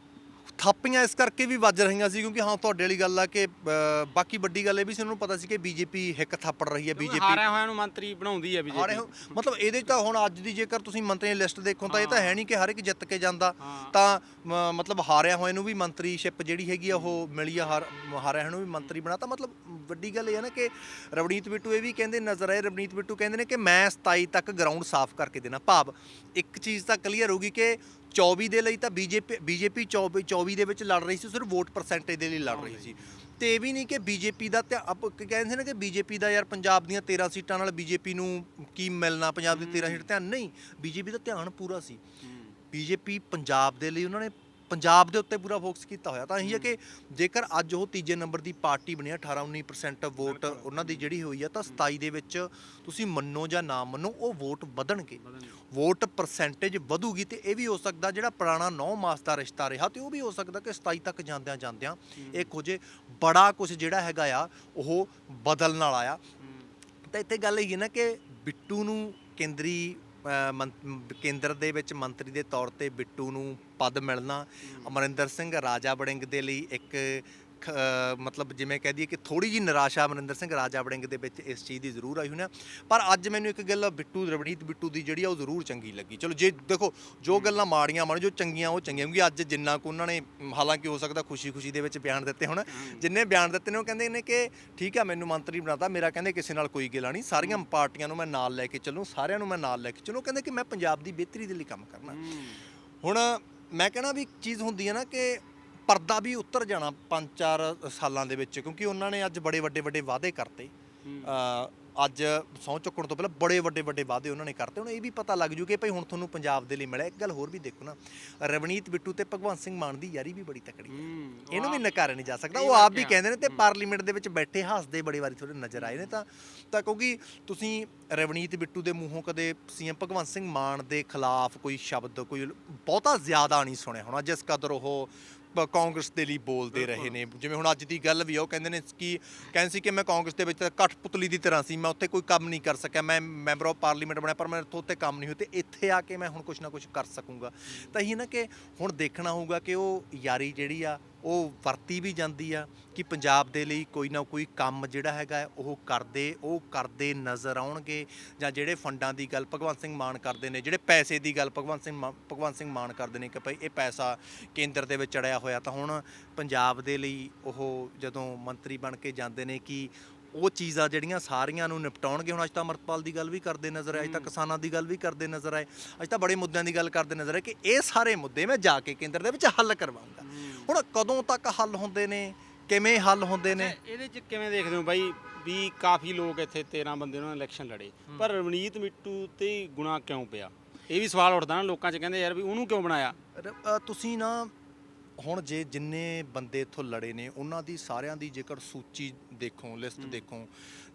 Speaker 1: ਥਾਪੀਆਂ ਇਸ ਕਰਕੇ ਵੀ ਵੱਜ ਰਹੀਆਂ ਸੀ ਕਿਉਂਕਿ ਹਾਂ ਤੁਹਾਡੇ ਵਾਲੀ ਗੱਲ ਆ ਕਿ ਅ, ਬਾਕੀ ਵੱਡੀ ਗੱਲ ਇਹ ਵੀ ਸੀ ਉਹਨਾਂ ਨੂੰ ਪਤਾ ਸੀ ਕਿ ਬੀਜੇਪੀ ਹਿੱਕ ਥਾਪੜ ਰਹੀ ਹੈ ਬੀਜੇਪੀ
Speaker 2: ਹਾਰਿਆ ਹੋਇਆਂ ਨੂੰ ਮੰਤਰੀ ਬਣਾਉਂਦੀ ਹੈ
Speaker 1: ਹਾਰੇ
Speaker 2: ਬੀਜੇਪੀ
Speaker 1: ਹੋ- ਮਤਲਬ ਇਹਦੇ 'ਚ ਤਾਂ ਹੁਣ ਅੱਜ ਦੀ ਜੇਕਰ ਤੁਸੀਂ ਮੰਤਰੀ ਲਿਸਟ ਦੇਖੋ ਤਾਂ ਇਹ ਤਾਂ ਹੈ। ਨਹੀਂ ਕਿ ਹਰ ਇੱਕ ਜਿੱਤ ਕੇ ਜਾਂਦਾ।
Speaker 2: ਹਾਂ।
Speaker 1: ਤਾਂ ਮ- ਮਤਲਬ ਹਾਰਿਆ ਹੋਏ ਨੂੰ ਵੀ ਮੰਤਰੀਸ਼ਿਪ ਜਿਹੜੀ ਹੈਗੀ ਆ ਉਹ ਮਿਲੀ ਆ ਹਾਰ- ਹਾਰਿਆ ਹੋਇਆ ਨੂੰ ਵੀ ਮੰਤਰੀ ਬਣਾਤਾ ਮਤਲਬ ਵੱਡੀ ਗੱਲ ਇਹ ਹੈ ਨਾ ਕਿ ਰਵਨੀਤ ਬਿੱਟੂ ਇਹ ਵੀ ਕਹਿੰਦੇ ਨਜ਼ਰ ਆਏ ਰਵਨੀਤ ਬਿੱਟੂ ਕਹਿੰਦੇ ਨੇ ਕਿ ਮੈਂ 27 ਤੱਕ ਗਰਾਊਂਡ ਸਾਫ਼ ਕਰਕੇ ਦੇਣਾ। ਭਾਵ ਇੱਕ ਚੀਜ਼ ਤਾਂ ਕਲੀਅਰ ਹੋਗੀ ਕਿ 24 ਦੇ ਲਈ ਤਾਂ ਬੀਜੇਪੀ ਬੀਜੇਪੀ 24 24 ਦੇ ਵਿੱਚ ਲੜ ਰਹੀ ਸੀ ਸਿਰਫ ਵੋਟ ਪਰਸੈਂਟੇਜ ਦੇ ਲਈ ਲੜ ਰਹੀ ਸੀ। ਤੇ ਇਹ ਵੀ ਨਹੀਂ ਕਿ ਬੀਜੇਪੀ ਦਾ ਕ- ਕਹਿੰਦੇ ਨੇ ਕਿ ਬੀਜੇਪੀ ਦਾ ਯਾਰ ਪੰਜਾਬ ਦੀਆਂ 13 ਸੀਟਾਂ ਨਾਲ ਬੀਜੇਪੀ ਨੂੰ ਕੀ ਮਿਲਣਾ ਪੰਜਾਬ ਦੀ 13 ਸੀਟ ਧਿਆਨ ਨਹੀਂ ਬੀਜੇਪੀ ਦਾ ਧਿਆਨ ਪੂਰਾ ਸੀ। ਬੀਜੇਪੀ ਪੰਜਾਬ ਦੇ ਲਈ ਉਹਨਾਂ ਨੇ ਪੰਜਾਬ ਦੇ ਉੱਤੇ ਪੂਰਾ ਫੋਕਸ ਕੀਤਾ ਹੋਇਆ ਤਾਂ ਇਹੀ ਹੈ ਕਿ ਜੇਕਰ ਅੱਜ ਉਹ ਤੀਜੇ ਨੰਬਰ ਦੀ ਪਾਰਟੀ ਬਣੀ ਆ 18 19% ਵੋਟ ਉਹਨਾਂ ਦੀ ਜਿਹੜੀ ਹੋਈ ਆ ਤਾਂ 27 ਦੇ ਵਿੱਚ ਤੁਸੀਂ ਮੰਨੋ ਜਾਂ ਨਾ ਮੰਨੋ ਉਹ ਵੋਟ ਵਧਣਗੇ। ਵੋਟ ਪਰਸੈਂਟੇਜ ਵਧੂਗੀ ਤੇ ਇਹ ਵੀ ਹੋ ਸਕਦਾ ਜਿਹੜਾ ਪੁਰਾਣਾ 9 ਮਾਸ ਦਾ ਰਿਸ਼ਤਾ ਰਿਹਾ ਤੇ ਉਹ ਵੀ ਹੋ ਸਕਦਾ ਕਿ 27 ਤੱਕ ਜਾਂਦਿਆਂ ਜਾਂਦਿਆਂ ਇਹ ਕੁਝ ਬੜਾ ਕੁਝ ਜਿਹੜਾ ਹੈਗਾ ਆ ਉਹ ਬਦਲਣ ਵਾਲਾ ਆ। ਤਾਂ ਇੱਥੇ ਗੱਲ ਇਹ ਹੈ ਨਾ ਕਿ ਬਿੱਟੂ ਨੂੰ ਕੇਂਦਰੀ ਕੇਂਦਰ ਦੇ ਵਿੱਚ ਮੰਤਰੀ ਦੇ ਤੌਰ ਤੇ ਬਿੱਟੂ ਨੂੰ ਪਦ ਮਿਲਣਾ। ਅਮਰਿੰਦਰ ਸਿੰਘ ਰਾਜਾ ਬੜਿੰਗ ਦੇ ਲਈ ਇੱਕ ਮਤਲਬ ਜਿਵੇਂ ਕਹਿ ਦਈਏ ਕਿ ਥੋੜੀ ਜੀ ਨਿਰਾਸ਼ਾ ਅਮਰਿੰਦਰ ਸਿੰਘ ਰਾਜਾ ਵੜਿੰਗ ਦੇ ਵਿੱਚ ਇਸ ਚੀਜ਼ ਦੀ ਜ਼ਰੂਰ ਆਈ ਨਾ ਪਰ ਅੱਜ ਮੈਨੂੰ ਇੱਕ ਗੱਲ ਬਿੱਟੂ ਰਵਨੀਤ ਬਿੱਟੂ ਦੀ ਜਿਹੜੀ ਆ ਉਹ ਜ਼ਰੂਰ ਚੰਗੀ ਲੱਗੀ। ਚਲੋ ਜੇ ਦੇਖੋ ਜੋ ਗੱਲਾਂ ਮਾੜੀਆਂ ਮਾਣ ਜੋ ਚੰਗੀਆਂ ਉਹ ਚੰਗੀਆਂ ਕਿਉਂਕਿ ਅੱਜ ਜਿੰਨਾ ਕੁ ਉਹਨਾਂ ਨੇ ਹਾਲਾਂਕਿ ਹੋ ਸਕਦਾ ਖੁਸ਼ੀ-ਖੁਸ਼ੀ ਦੇ ਵਿੱਚ ਬਿਆਨ ਦਿੱਤੇ ਹੁਣ। ਜਿੰਨੇ ਬਿਆਨ ਦਿੱਤੇ ਨੇ ਉਹ ਕਹਿੰਦੇ ਨੇ ਕਿ ਠੀਕ ਆ ਮੈਨੂੰ ਮੰਤਰੀ ਬਣਾਤਾ ਮੇਰਾ ਕਹਿੰਦੇ ਕਿਸੇ ਨਾਲ ਕੋਈ ਗਿਲਾ ਨਹੀਂ। ਸਾਰੀਆਂ ਪਾਰਟੀਆਂ ਨੂੰ ਮੈਂ ਨਾਲ ਲੈ ਕੇ ਚੱਲੂ ਸਾਰਿਆਂ ਨੂੰ ਮੈਂ ਨਾਲ ਲੈ ਕੇ ਚੱਲੂ। ਕਹਿੰਦੇ ਕਿ ਮੈਂ ਪੰਜਾਬ ਦੀ ਬਿਹਤਰੀ ਦੇ ਲਈ ਕੰਮ ਕਰਨਾ। ਹੁਣ ਮੈਂ ਕਹਿਣਾ ਵੀ ਇੱਕ ਚੀਜ਼ ਹੁੰਦੀ ਹੈ ਨਾ ਕਿ ਪਰਦਾ ਵੀ ਉੱਤਰ ਜਾਣਾ 5-4 ਸਾਲਾਂ ਦੇ ਵਿੱਚ ਕਿਉਂਕਿ ਉਹਨਾਂ ਨੇ ਅੱਜ ਬੜੇ ਵੱਡੇ ਵੱਡੇ ਵਾਅਦੇ ਕਰਤੇ। ਅ, ਅੱਜ ਸਹੁੰ ਚੁੱਕਣ ਤੋਂ ਪਹਿਲਾਂ ਬੜੇ ਵੱਡੇ ਵੱਡੇ ਵਾਅਦੇ ਉਹਨਾਂ ਨੇ ਕਰਤੇ। ਹੁਣ ਇਹ ਵੀ ਪਤਾ ਲੱਗ ਜੂ ਕਿ ਭਾਈ ਹੁਣ ਤੁਹਾਨੂੰ ਪੰਜਾਬ ਦੇ ਲਈ ਮਿਲਿਆ। ਇੱਕ ਗੱਲ ਹੋਰ ਵੀ ਦੇਖੋ ਨਾ ਰਵਨੀਤ ਬਿੱਟੂ ਤੇ ਭਗਵੰਤ ਸਿੰਘ ਮਾਨ ਦੀ ਯਾਰੀ ਵੀ ਬੜੀ ਤਕੜੀ ਹੈ। ਇਹਨੂੰ ਵੀ ਨਕਾਰਿਆ ਨਹੀਂ ਜਾ ਸਕਦਾ। ਉਹ ਆਪ ਵੀ ਕਹਿੰਦੇ ਨੇ ਤੇ ਪਾਰਲੀਮੈਂਟ ਦੇ ਵਿੱਚ ਬੈਠੇ ਹੱਸਦੇ ਬੜੀ ਵਾਰੀ ਥੋੜੇ ਨਜ਼ਰ ਆਏ ਨੇ। ਤਾਂ ਤਾਂ ਕਿਉਂਕਿ ਤੁਸੀਂ ਰਵਨੀਤ ਬਿੱਟੂ ਦੇ ਮੂੰਹੋਂ ਕਦੇ ਸੀਐਮ ਭਗਵੰਤ ਸਿੰਘ ਮਾਨ ਦੇ ਖਿਲਾਫ ਕੋਈ ਸ਼ਬਦ ਕੋਈ ਬਹੁਤਾ ਜ਼ਿਆਦਾ ਨਹੀਂ ਸੁਣਿਆ ਹੋਣਾ। ਜਿਸ ਕਦਰ ਉਹ ਪ- ਕਾਂਗਰਸ ਦੇ ਲਈ ਬੋਲਦੇ ਰਹੇ ਨੇ। ਜਿਵੇਂ ਹੁਣ ਅੱਜ ਦੀ ਗੱਲ ਵੀ ਆ ਉਹ ਕਹਿੰਦੇ ਨੇ ਕਿ ਕਹਿੰਦੇ ਸੀ ਕਿ ਮੈਂ ਕਾਂਗਰਸ ਦੇ ਵਿੱਚ ਤਾਂ ਕਠਪੁਤਲੀ ਦੀ ਤਰ੍ਹਾਂ ਸੀ ਮੈਂ ਉੱਥੇ ਕੋਈ ਕੰਮ ਨਹੀਂ ਕਰ ਸਕਿਆ ਮੈਂ ਮੈਂਬਰ ਆਫ ਪਾਰਲੀਮੈਂਟ ਬਣਿਆ ਪਰ ਮੇਰੇ ਤੋਂ ਉੱਤੇ ਕੰਮ ਨਹੀਂ ਹੋਇਆ ਤੇ ਇੱਥੇ ਆ ਕੇ ਮੈਂ ਹੁਣ ਕੁਝ ਨਾ ਕੁਝ ਕਰ ਸਕੂੰਗਾ। ਤਾਂ ਇਹ ਨਾ ਕਿ ਹੁਣ ਦੇਖਣਾ ਹੋਊਗਾ ਕਿ ਉਹ ਯਾਰੀ ਜਿਹੜੀ ਆ ਉਹ ਵਰਤੀ ਵੀ ਜਾਂਦੀ ਆ ਕਿ ਪੰਜਾਬ ਦੇ ਲਈ ਕੋਈ ਨਾ ਕੋਈ ਕੰਮ ਜਿਹੜਾ ਹੈਗਾ ਉਹ ਕਰਦੇ ਉਹ ਕਰਦੇ ਨਜ਼ਰ ਆਉਣਗੇ ਜਾਂ ਜਿਹੜੇ ਫੰਡਾਂ ਦੀ ਗੱਲ ਭਗਵੰਤ ਸਿੰਘ ਮਾਨ ਕਰਦੇ ਨੇ ਜਿਹੜੇ ਪੈਸੇ ਦੀ ਗੱਲ ਭਗਵੰਤ ਸਿੰਘ ਭਗਵੰਤ ਸਿੰਘ ਮਾਨ ਕਰਦੇ ਨੇ ਕਿ ਭਈ ਇਹ ਪੈਸਾ ਕੇਂਦਰ ਦੇ ਵਿੱਚ ਚੜਿਆ ਹੋਇਆ। ਤਾਂ ਹੁਣ ਪੰਜਾਬ ਦੇ ਲਈ ਉਹ ਜਦੋਂ ਮੰਤਰੀ ਬਣ ਕੇ ਜਾਂਦੇ ਨੇ ਕਿ ਉਹ ਚੀਜ਼ਾਂ ਜਿਹੜੀਆਂ ਸਾਰੀਆਂ ਨੂੰ ਨਿਪਟਾਉਣਗੇ ਹੁਣ ਅੱਜ ਤਾਂ ਅਮਰਤਪਾਲ ਦੀ ਗੱਲ ਵੀ ਕਰਦੇ ਨਜ਼ਰ ਆਏ ਅੱਜ ਤਾਂ ਕਿਸਾਨਾਂ ਦੀ ਗੱਲ ਵੀ ਕਰਦੇ ਨਜ਼ਰ ਆਏ ਅੱਜ ਤਾਂ ਬੜੇ ਮੁੱਦਿਆਂ ਦੀ ਗੱਲ ਕਰਦੇ ਨਜ਼ਰ ਆਏ ਕਿ ਇਹ ਸਾਰੇ ਮੁੱਦੇ ਮੈਂ ਜਾ ਕੇ ਕੇਂਦਰ ਦੇ ਵਿੱਚ ਹੱਲ ਕਰਵਾਉਂਗਾ। ਹੁਣ ਕਦੋਂ ਤੱਕ ਹੱਲ ਹੁੰਦੇ ਨੇ? ਕਿਵੇਂ ਹੱਲ ਹੁੰਦੇ ਨੇ?
Speaker 2: ਇਹਦੇ ਚ ਕਿਵੇਂ ਦੇਖਦੇ ਹੋ ਬਾਈ ਵੀ ਕਾਫੀ ਲੋਕ ਇੱਥੇ 13 ਬੰਦੇ ਉਹਨਾਂ ਨੇ ਇਲੈਕਸ਼ਨ ਲੜੇ। ਪਰ ਰਵਨੀਤ ਮਿੱਟੂ ਤੇ ਗੁਣਾ ਕਿਉਂ ਪਿਆ? ਇਹ ਵੀ ਸਵਾਲ ਉੱਠਦਾ ਨਾ ਲੋਕਾਂ 'ਚ ਕਹਿੰਦੇ ਯਾਰ ਵੀ ਉਹਨੂੰ ਕਿਉਂ ਬਣਾਇਆ?
Speaker 1: ਅ, ਤੁਸੀਂ ਨਾ ਹੁਣ ਜੇ ਜਿੰਨੇ ਬੰਦੇ ਇੱਥੋਂ ਲੜੇ ਨੇ ਉਹਨਾਂ ਦੀ ਸਾਰਿਆਂ ਦੀ ਜੇਕਰ ਸੂਚੀ ਦੇਖੋ ਲਿਸਟ ਦੇਖੋ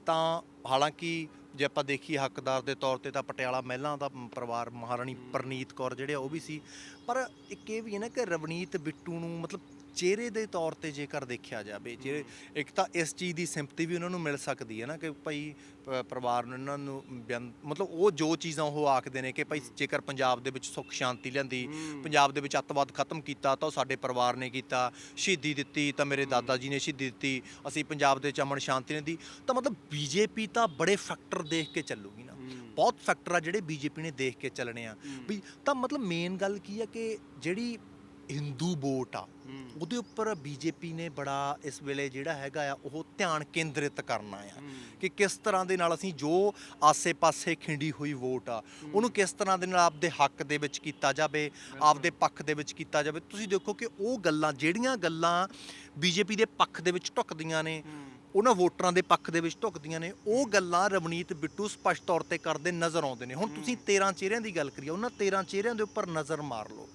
Speaker 1: ਤਾਂ ਹਾਲਾਂਕਿ ਜੇ ਆਪਾਂ ਦੇਖੀਏ ਹੱਕਦਾਰ ਦੇ ਤੌਰ ਤੇ ਤਾਂ ਪਟਿਆਲਾ ਮਹਿਲਾਂ ਦਾ ਪਰਿਵਾਰ ਮਹਾਰਾਣੀ ਪ੍ਰਨੀਤ ਕੌਰ ਜਿਹੜੇ ਆ, ਉਹ ਵੀ ਸੀ। ਪਰ ਇੱਕ ਇਹ ਵੀ ਹੈ ਨਾ ਕਿ ਰਵਨੀਤ ਬਿੱਟੂ ਨੂੰ ਮਤਲਬ ਚਿਹਰੇ ਦੇ ਤੌਰ ਤੇ ਜੇਕਰ ਦੇਖਿਆ ਜਾਵੇ ਜੇ ਇੱਕ ਤਾਂ ਇਸ ਚੀਜ਼ ਦੀ ਸਿੰਪਤੀ ਵੀ ਉਹਨਾਂ ਨੂੰ ਮਿਲ ਸਕਦੀ ਹੈ ਨਾ ਕਿ ਭਾਈ ਪ- ਪਰਿਵਾਰ ਨੂੰ ਇਹਨਾਂ ਨੂੰ ਬਿਆਨ- ਮਤਲਬ ਉਹ ਜੋ ਚੀਜ਼ਾਂ ਉਹ ਆਖਦੇ ਨੇ ਕਿ ਭਾਈ ਜੇਕਰ ਪੰਜਾਬ ਦੇ ਵਿੱਚ ਸੁੱਖ ਸ਼ਾਂਤੀ ਲਿਆਂਦੀ ਪੰਜਾਬ ਦੇ ਵਿੱਚ ਅੱਤਵਾਦ ਖਤਮ ਕੀਤਾ ਤਾਂ ਉਹ ਸਾਡੇ ਪਰਿਵਾਰ ਨੇ ਕੀਤਾ ਸ਼ਹੀਦੀ ਦਿੱਤੀ ਤਾਂ ਮੇਰੇ ਦਾਦਾ ਜੀ ਨੇ ਸ਼ਹੀਦੀ ਦਿੱਤੀ ਅਸੀਂ ਪੰਜਾਬ ਦੇ ਵਿੱਚ ਅਮਨ ਸ਼ਾਂਤੀ ਨੇ ਦੀ ਤਾਂ ਮਤਲਬ ਬੀਜੇਪੀ ਤਾਂ ਬੜੇ ਫੈਕਟਰ ਦੇਖ ਕੇ ਚੱਲੂਗੀ ਨਾ। ਬਹੁਤ ਫੈਕਟਰ ਆ ਜਿਹੜੇ ਬੀਜੇਪੀ ਨੇ ਦੇਖ ਕੇ ਚੱਲਣੇ ਆ। ਵੀ ਤਾਂ ਮਤਲਬ ਮੇਨ ਗੱਲ ਕੀ ਆ ਕਿ ਜਿਹੜੀ ਹਿੰਦੂ ਵੋਟ ਆ। ਉਹਦੇ ਉੱਪਰ ਬੀਜੇਪੀ ਨੇ ਬੜਾ ਇਸ ਵੇਲੇ ਜਿਹੜਾ ਹੈਗਾ ਆ ਉਹ ਧਿਆਨ ਕੇਂਦਰਿਤ ਕਰਨਾ ਆ ਕਿ ਕਿਸ ਤਰ੍ਹਾਂ ਦੇ ਨਾਲ ਅਸੀਂ ਜੋ ਆਸੇ-ਪਾਸੇ ਖਿੰਡੀ ਹੋਈ ਵੋਟ ਆ ਉਹਨੂੰ ਕਿਸ ਤਰ੍ਹਾਂ ਦੇ ਨਾਲ ਆਪਦੇ ਹੱਕ ਦੇ ਵਿੱਚ ਕੀਤਾ ਜਾਵੇ ਆਪਦੇ ਪੱਖ ਦੇ ਵਿੱਚ ਕੀਤਾ ਜਾਵੇ। ਤੁਸੀਂ ਦੇਖੋ ਕਿ ਉਹ ਗੱਲਾਂ ਜਿਹੜੀਆਂ ਗੱਲਾਂ ਬੀਜੇਪੀ ਦੇ ਪੱਖ ਦੇ ਵਿੱਚ ਢੁਕਦੀਆਂ ਨੇ ਉਹਨਾਂ ਵੋਟਰਾਂ ਦੇ ਪੱਖ ਦੇ ਵਿੱਚ ਢੁਕਦੀਆਂ ਨੇ ਉਹ ਗੱਲਾਂ ਰਵਨੀਤ ਬਿੱਟੂ ਸਪਸ਼ਟ ਤੌਰ ਤੇ ਕਰਦੇ ਨਜ਼ਰ ਆਉਂਦੇ ਨੇ। ਹੁਣ ਤੁਸੀਂ 13 ਚਿਹਰਿਆਂ ਦੀ ਗੱਲ ਕਰੀਏ ਉਹਨਾਂ 13 ਚਿਹਰਿਆਂ ਦੇ ਉੱਪਰ ਨਜ਼ਰ ਮਾਰ ਲਓ।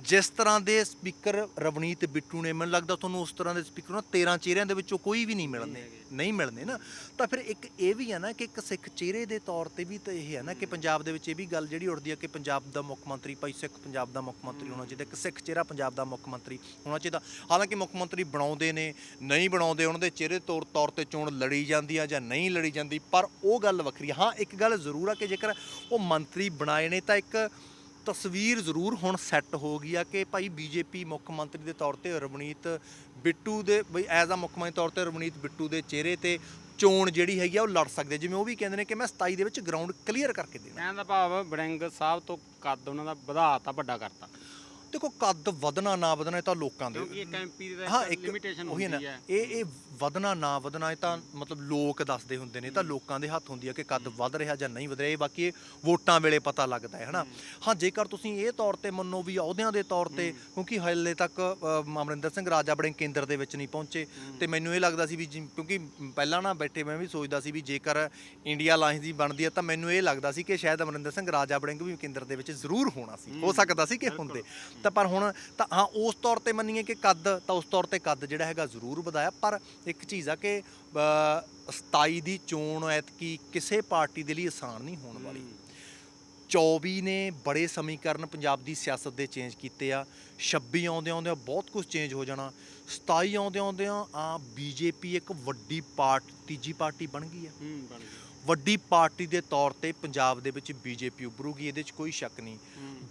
Speaker 1: ਜਿਸ ਤਰ੍ਹਾਂ ਦੇ ਸਪੀਕਰ ਰਵਨੀਤ ਬਿੱਟੂ ਨੇ ਮੈਨੂੰ ਲੱਗਦਾ ਤੁਹਾਨੂੰ ਉਸ ਤਰ੍ਹਾਂ ਦੇ ਸਪੀਕਰ ਨਾ 13 ਚਿਹਰਿਆਂ ਦੇ ਵਿੱਚੋਂ ਕੋਈ ਵੀ ਨਹੀਂ ਮਿਲਣੇ ਨਹੀਂ ਮਿਲਣੇ ਨਾ। ਤਾਂ ਫਿਰ ਇੱਕ ਇਹ ਵੀ ਹੈ ਨਾ ਕਿ ਇੱਕ ਸਿੱਖ ਚਿਹਰੇ ਦੇ ਤੌਰ ਤੇ ਵੀ ਤਾਂ ਇਹ ਹੈ ਨਾ ਕਿ ਪੰਜਾਬ ਦੇ ਵਿੱਚ ਇਹ ਵੀ ਗੱਲ ਜਿਹੜੀ ਉੱਠਦੀ ਹੈ ਕਿ ਪੰਜਾਬ ਦਾ ਮੁੱਖ ਮੰਤਰੀ ਭਾਈ ਸਿੱਖ ਪੰਜਾਬ ਦਾ ਮੁੱਖ ਮੰਤਰੀ ਹੋਣਾ ਚਾਹੀਦਾ ਇੱਕ ਸਿੱਖ ਚਿਹਰਾ ਪੰਜਾਬ ਦਾ ਮੁੱਖ ਮੰਤਰੀ ਹੋਣਾ ਚਾਹੀਦਾ। ਹਾਲਾਂਕਿ ਮੁੱਖ ਮੰਤਰੀ ਬਣਾਉਂਦੇ ਨੇ ਨਹੀਂ ਬਣਾਉਂਦੇ ਉਹਨਾਂ ਦੇ ਚਿਹਰੇ ਤੌਰ ਤੌਰ ਤੇ ਚੋਣ ਲੜੀ ਜਾਂਦੀ ਆ ਜਾਂ ਨਹੀਂ ਲੜੀ ਜਾਂਦੀ, ਪਰ ਉਹ ਗੱਲ ਵੱਖਰੀ ਆ। ਹਾਂ, ਇੱਕ ਗੱਲ ਜ਼ਰੂਰ ਆ ਕਿ ਜੇਕਰ ਉਹ ਮੰਤਰੀ ਬਣਾਏ ਨੇ ਤਾਂ ਇੱਕ ਤਸਵੀਰ ਜ਼ਰੂਰ ਹੁਣ ਸੈੱਟ ਹੋ ਗਈ ਆ ਕਿ ਭਾਈ ਬੀਜੇਪੀ ਮੁੱਖ ਮੰਤਰੀ ਦੇ ਤੌਰ ਤੇ ਰਵਨੀਤ ਬਿੱਟੂ ਦੇ, ਬਈ ਐਜ਼ ਆ ਮੁੱਖ ਮੰਤਰੀ ਤੌਰ ਤੇ ਰਵਨੀਤ ਬਿੱਟੂ ਦੇ ਚਿਹਰੇ ਤੇ ਚੋਣ ਜਿਹੜੀ ਹੈਗੀ ਆ ਉਹ ਲੜ ਸਕਦੇ ਆ। ਜਿਵੇਂ ਉਹ ਵੀ ਕਹਿੰਦੇ ਨੇ ਕਿ ਮੈਂ 27 ਦੇ ਵਿੱਚ ਗਰਾਊਂਡ ਕਲੀਅਰ ਕਰਕੇ ਦੇਣਾ
Speaker 2: ਕਹਿਣ ਦਾ ਭਾਵ ਬੜਿੰਗ ਸਾਹਿਬ ਤੋਂ ਕੱਦ ਉਹਨਾਂ ਦਾ ਵਧਾਤਾ ਵੱਡਾ ਕਰਤਾ
Speaker 1: ਦੇਖੋ ਕੱਦ ਵਧਣਾ ਨਾ ਵਧਣਾ ਇਹ ਤਾਂ ਲੋਕਾਂ ਦੇ
Speaker 2: ਕਿਉਂਕਿ ਇੱਕ ਐਮਪੀ ਦਾ ਲਿਮਿਟੇਸ਼ਨ
Speaker 1: ਉਹੀ
Speaker 2: ਹੁੰਦੀ ਹੈ।
Speaker 1: ਇਹ ਇਹ ਵਧਣਾ ਨਾ ਵਧਣਾ ਇਹ ਤਾਂ ਮਤਲਬ ਲੋਕ ਦੱਸਦੇ ਹੁੰਦੇ ਨੇ। ਇਹ ਤਾਂ ਲੋਕਾਂ ਦੇ ਹੱਥ ਹੁੰਦੀ ਹੈ ਕਿ ਕੱਦ ਵਧ ਰਿਹਾ ਜਾਂ ਨਹੀਂ ਵਧ ਰਿਹਾ। ਇਹ ਬਾਕੀ ਇਹ ਵੋਟਾਂ ਵੇਲੇ ਪਤਾ ਲੱਗਦਾ ਹੈ ਹਨਾ। ਹਾਂ। ਜੇਕਰ ਤੁਸੀਂ ਇਹ ਤੌਰ ਤੇ ਮੰਨੋ ਵੀ ਅਹੁਦਿਆਂ ਦੇ ਤੌਰ ਤੇ ਕਿਉਂਕਿ ਹਲੇ ਤੱਕ ਅ, ਅਮਰਿੰਦਰ ਸਿੰਘ ਰਾਜਾ ਬੜੇ ਕੇਂਦਰ ਦੇ ਵਿੱਚ ਨਹੀਂ ਪਹੁੰਚੇ। ਤੇ ਮੈਨੂੰ ਇਹ ਲੱਗਦਾ ਸੀ ਵੀ ਕਿਉਂਕਿ ਪਹਿਲਾਂ ਨਾ ਬੈਠੇ ਮੈਂ ਵੀ ਸੋਚਦਾ ਸੀ ਵੀ ਜੇਕਰ ਇੰਡੀਆ ਅਲਾਈਅੰਸ ਦੀ ਬਣਦੀ ਹੈ ਤਾਂ ਮੈਨੂੰ ਇਹ ਲੱਗਦਾ ਸੀ ਕਿ ਸ਼ਾਇਦ ਅਮਰਿੰਦਰ ਸਿੰਘ ਰਾਜਾ ਬੜਿੰਗ ਵੀ ਕੇਂਦਰ ਦੇ ਵਿੱਚ ਜ਼ਰੂਰ ਹੋਣਾ ਸੀ। ਹੋ ਸਕਦਾ ਸੀ ਕਿ ਹੁੰਦੇ। ਤਾਂ ਪਰ ਹੁਣ ਤਾਂ ਹਾਂ ਉਸ ਤੌਰ ਤੇ ਮੰਨੀਏ ਕਿ ਕੱਦ ਤਾਂ ਉਸ ਤੌਰ ਤੇ ਕੱਦ ਜਿਹੜਾ ਹੈਗਾ ਜ਼ਰੂਰ ਵਧਾਇਆ। ਪਰ ਇੱਕ ਚੀਜ਼ ਆ ਕਿ ਅ, 27 ਦੀ ਚੋਣ ਐਤਕੀ ਕਿਸੇ ਪਾਰਟੀ ਦੇ ਲਈ ਆਸਾਨ ਨਹੀਂ ਹੋਣ ਵਾਲੀ। 24 ਨੇ ਬੜੇ ਸਮੀਕਰਨ ਪੰਜਾਬ ਦੀ ਸਿਆਸਤ ਦੇ ਚੇਂਜ ਕੀਤੇ ਆ। 26 ਆਉਂਦੇ ਆਉਂਦੇ ਬਹੁਤ ਕੁਝ ਚੇਂਜ ਹੋ ਜਾਣਾ। 27 ਆਉਂਦੇ ਆਉਂਦੇ ਆ ਬੀਜੇਪੀ ਇੱਕ ਵੱਡੀ ਪਾਰਟੀ ਤੀਜੀ ਪਾਰਟੀ ਬਣ ਗਈ ਆ।
Speaker 2: ਹੂੰ ਬਣ ਗਿਆ
Speaker 1: ਵੱਡੀ ਪਾਰਟੀ ਦੇ ਤੌਰ ਤੇ ਪੰਜਾਬ ਦੇ ਵਿੱਚ ਬੀਜੇਪੀ ਉੱਭਰੂਗੀ ਇਹਦੇ 'ਚ ਕੋਈ ਸ਼ੱਕ ਨਹੀਂ।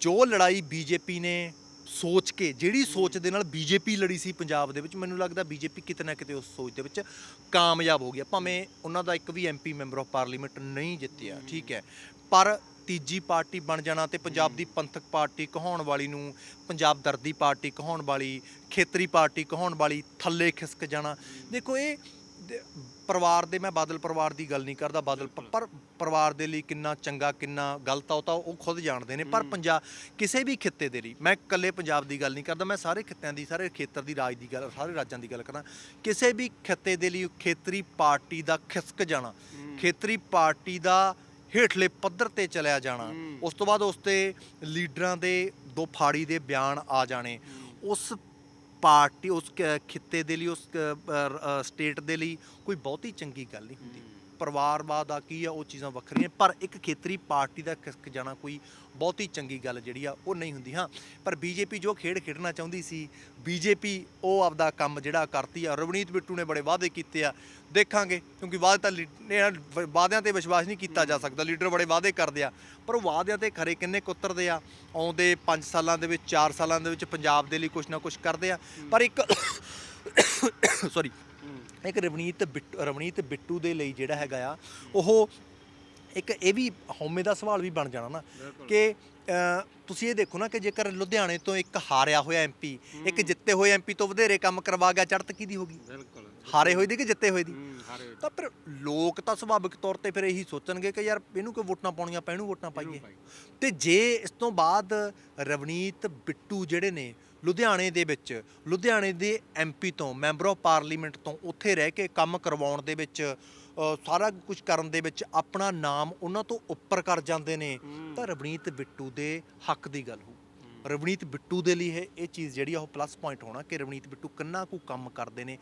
Speaker 1: ਜੋ ਲੜਾਈ ਬੀਜੇਪੀ ਨੇ ਸੋਚ ਕੇ ਜਿਹੜੀ ਸੋਚ ਦੇ ਨਾਲ ਬੀਜੇਪੀ ਲੜੀ ਸੀ ਪੰਜਾਬ ਦੇ ਵਿੱਚ ਮੈਨੂੰ ਲੱਗਦਾ ਬੀਜੇਪੀ ਕਿਤੇ ਨਾ ਕਿਤੇ ਉਸ ਸੋਚ ਦੇ ਵਿੱਚ ਕਾਮਯਾਬ ਹੋ ਗਿਆ। ਭਾਵੇਂ ਉਹਨਾਂ ਦਾ ਇੱਕ ਵੀ ਐਮਪੀ ਮੈਂਬਰ ਆਫ ਪਾਰਲੀਮੈਂਟ ਨਹੀਂ ਜਿੱਤਿਆ ਠੀਕ ਹੈ। ਪਰ ਤੀਜੀ ਪਾਰਟੀ ਬਣ ਜਾਣਾ ਤੇ ਪੰਜਾਬ ਦੀ ਪੰਥਕ ਪਾਰਟੀ ਕਹਾਉਣ ਵਾਲੀ ਨੂੰ ਪੰਜਾਬ ਦਰਦੀ ਪਾਰਟੀ ਕਹਾਉਣ ਵਾਲੀ ਖੇਤਰੀ ਪਾਰਟੀ ਕਹਾਉਣ ਵਾਲੀ ਥੱਲੇ ਖਿਸਕ ਜਾਣਾ। ਦੇਖੋ ਇਹ ਦੇ- ਪਰਿਵਾਰ ਦੇ ਮੈਂ ਬਾਦਲ ਪਰਿਵਾਰ ਦੀ ਗੱਲ ਨਹੀਂ ਕਰਦਾ ਬਾਦਲ ਪ- ਪਰ ਪਰਿਵਾਰ ਦੇ ਲਈ ਕਿੰਨਾ ਚੰਗਾ ਕਿੰਨਾ ਗਲਤ ਆ ਉਹ ਤਾਂ ਉਹ ਖੁਦ ਜਾਣਦੇ ਨੇ ਪਰ ਪੰਜਾਬ ਕਿਸੇ ਵੀ ਖਿੱਤੇ ਦੇ ਲਈ ਮੈਂ ਇਕੱਲੇ ਪੰਜਾਬ ਦੀ ਗੱਲ ਨਹੀਂ ਕਰਦਾ ਮੈਂ ਸਾਰੇ ਖਿੱਤਿਆਂ ਦੀ ਸਾਰੇ ਖੇਤਰ ਦੀ ਰਾਜ ਦੀ ਗੱਲ ਸਾਰੇ ਰਾਜਾਂ ਦੀ ਗੱਲ ਕਰਦਾ। ਕਿਸੇ ਵੀ ਖਿੱਤੇ ਦੇ ਲਈ ਖੇਤਰੀ ਪਾਰਟੀ ਦਾ ਖਿਸਕ ਜਾਣਾ ਖੇਤਰੀ ਪਾਰਟੀ ਦਾ ਹੇਠਲੇ ਪੱਧਰ ਤੇ ਚਲਿਆ ਜਾਣਾ ਉਸ ਤੋਂ ਬਾਅਦ ਉਸ ਤੇ ਲੀਡਰਾਂ ਦੇ ਦੋ ਫਾੜੀ ਦੇ ਬਿਆਨ ਆ ਜਾਣੇ ਉਸ ਪਾਰਟੀ ਉਸ ਕ- ਖਿੱਤੇ ਦੇ ਲਈ, ਉਸ ਸਟੇਟ ਦੇ ਲਈ ਕੋਈ ਬਹੁਤੀ ਚੰਗੀ ਗੱਲ ਨਹੀਂ ਹੁੰਦੀ। ਪਰਿਵਾਰਵਾਦ ਦਾ ਕੀ ਆ, ਉਹ ਚੀਜ਼ਾਂ ਵੱਖਰੀਆਂ। ਪਰ ਇੱਕ ਖੇਤਰੀ ਪਾਰਟੀ ਦਾ ਖਿਸਕ ਜਾਣਾ ਕੋਈ ਬਹੁਤੀ ਚੰਗੀ ਗੱਲ ਜਿਹੜੀ ਆ, ਉਹ ਨਹੀਂ ਹੁੰਦੀ, ਹਾਂ। ਪਰ ਬੀਜੇਪੀ ਜੋ ਖੇਡ ਖੇਡਣਾ ਚਾਹੁੰਦੀ ਸੀ ਬੀਜੇਪੀ ਉਹ ਆਪਦਾ ਕੰਮ ਜਿਹੜਾ ਕਰਤੀ ਆ, ਰਵਨੀਤ ਬਿੱਟੂ ਨੇ ਬੜੇ ਵਾਅਦੇ ਕੀਤੇ ਆ। ਦੇਖਾਂਗੇ, ਕਿਉਂਕਿ ਵਾਅਦੇ ਤਾਂ ਲੀ- ਇਹਨਾਂ ਵਾਅਦਿਆਂ ਤੇ ਵਿਸ਼ਵਾਸ ਨਹੀਂ ਕੀਤਾ ਜਾ ਸਕਦਾ, ਲੀਡਰ ਬੜੇ ਵਾਅਦੇ ਕਰਦੇ ਆ। ਪਰ ਉਹ ਵਾਅਦਿਆਂ ਤੇ ਖਰੇ ਕਿੰਨੇ ਕੁਤਰਦੇ ਆ, ਆਉਂਦੇ 5 ਸਾਲਾਂ ਦੇ ਵਿੱਚ 4 ਸਾਲਾਂ ਦੇ ਵਿੱਚ ਪੰਜਾਬ ਦੇ ਲਈ ਕੁਝ ਨਾ ਕੁਝ ਕਰਦੇ ਆ। ਪਰ ਇੱਕ ਸੌਰੀ ਇੱਕ ਰਵਨੀਤ ਬਿੱਟੂ ਰਵਨੀਤ ਬਿੱਟੂ ਦੇ ਲਈ ਜਿਹੜਾ ਹੈਗਾ ਆ ਉਹ ਇੱਕ ਇਹ ਵੀ ਹਉਮੈ ਦਾ ਸਵਾਲ ਵੀ ਬਣ ਜਾਣਾ ਨਾ ਕਿ ਤੁਸੀਂ ਇਹ ਦੇਖੋ ਨਾ ਕਿ ਜੇਕਰ ਲੁਧਿਆਣੇ ਤੋਂ ਇੱਕ ਹਾਰਿਆ ਹੋਇਆ ਐਮਪੀ ਇੱਕ ਜਿੱਤੇ ਹੋਏ ਐਮਪੀ ਤੋਂ ਵਧੇਰੇ ਕੰਮ ਕਰਵਾ ਗਿਆ ਚੜਤ ਕਿਹਦੀ ਹੋਗੀ
Speaker 2: ਬਿਲਕੁਲ
Speaker 1: ਹਾਰੇ ਹੋਏ ਦੀ ਕਿ ਜਿੱਤੇ ਹੋਏ ਦੀ? ਤਾਂ ਫਿਰ ਲੋਕ ਤਾਂ ਸੁਭਾਵਿਕ ਤੌਰ ਤੇ ਫਿਰ ਇਹੀ ਸੋਚਣਗੇ ਕਿ ਯਾਰ ਇਹਨੂੰ ਕੋਈ ਵੋਟਾਂ ਪਾਉਣੀਆਂ ਪੈਣੂ ਵੋਟਾਂ ਪਾਈਏ। ਤੇ ਜੇ ਇਸ ਤੋਂ ਬਾਅਦ ਰਵਨੀਤ ਬਿੱਟੂ ਜਿਹੜੇ ਨੇ ਲੁਧਿਆਣੇ ਦੇ ਵਿੱਚ ਲੁਧਿਆਣੇ ਦੇ ਐਮਪੀ ਤੋਂ ਮੈਂਬਰ ਆਫ ਪਾਰਲੀਮੈਂਟ ਤੋਂ ਉੱਥੇ ਰਹਿ ਕੇ ਕੰਮ ਕਰਵਾਉਣ ਦੇ ਵਿੱਚ ਸਾਰਾ ਕੁਝ ਕਰਨ ਦੇ ਵਿੱਚ ਆਪਣਾ ਨਾਮ ਉਹਨਾਂ ਤੋਂ ਉੱਪਰ ਕਰ ਜਾਂਦੇ ਨੇ। ਤਾਂ ਰਵਨੀਤ ਬਿੱਟੂ ਦੇ ਹੱਕ ਦੀ ਗੱਲ ਹੋ। ਰਵਨੀਤ ਬਿੱਟੂ ਦੇ ਲਈ ਇਹ ਇਹ ਚੀਜ਼ ਜਿਹੜੀ ਆ ਉਹ ਪਲੱਸ ਪੁਆਇੰਟ ਹੋਣਾ ਕਿ ਰਵਨੀਤ ਬਿੱਟੂ ਕਿੰਨਾ ਕੁ ਕੰਮ ਕਰਦੇ ਨੇ।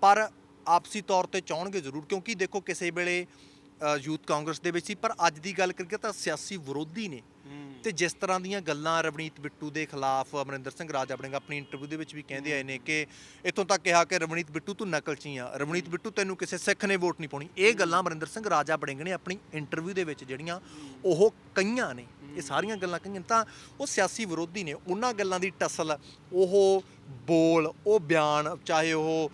Speaker 1: ਪਰ ਆਪਸੀ ਤੌਰ ਤੇ ਚਾਹਣਗੇ ਜ਼ਰੂਰ ਕਿਉਂਕਿ ਦੇਖੋ ਕਿਸੇ ਵੇਲੇ ਯੂਥ ਕਾਂਗਰਸ ਦੇ ਵਿੱਚ ਸੀ ਪਰ ਅੱਜ ਦੀ ਗੱਲ ਕਰੀਏ ਤਾਂ ਸਿਆਸੀ ਵਿਰੋਧੀ ਨੇ। ਤੇ ਜਿਸ ਤਰ੍ਹਾਂ ਦੀਆਂ ਗੱਲਾਂ ਰਵਨੀਤ ਬਿੱਟੂ ਦੇ ਖਿਲਾਫ ਅਮਰਿੰਦਰ ਸਿੰਘ ਰਾਜਾ ਵੜਿੰਗ ਆਪਣੀ ਇੰਟਰਵਿਊ ਦੇ ਵਿੱਚ ਵੀ ਕਹਿੰਦੇ ਆਏ ਨੇ ਕਿ ਇਥੋਂ ਤੱਕ ਕਿਹਾ ਕਿ ਰਵਨੀਤ ਬਿੱਟੂ ਤੂੰ ਨਕਲਚੀ ਆ। ਰਵਨੀਤ ਬਿੱਟੂ ਤੈਨੂੰ ਕਿਸੇ ਸਿੱਖ ਨੇ ਵੋਟ ਨਹੀਂ ਪਾਉਣੀ। ਇਹ ਗੱਲਾਂ ਅਮਰਿੰਦਰ ਸਿੰਘ ਰਾਜਾ ਵੜਿੰਗ ਨੇ ਆਪਣੀ ਇੰਟਰਵਿਊ ਦੇ ਵਿੱਚ ਜਿਹੜੀਆਂ ਉਹ ਕਈਆਂ ਨੇ। ਇਹ ਸਾਰੀਆਂ ਗੱਲਾਂ ਕਹੀਆਂ ਤਾਂ ਉਹ ਸਿਆਸੀ ਵਿਰੋਧੀ ਨੇ। ਉਹਨਾਂ ਗੱਲਾਂ ਦੀ ਟਸਲ, ਉਹ ਬੋਲ, ਉਹ ਬਿਆਨ, ਚਾਹੇ ਉਹ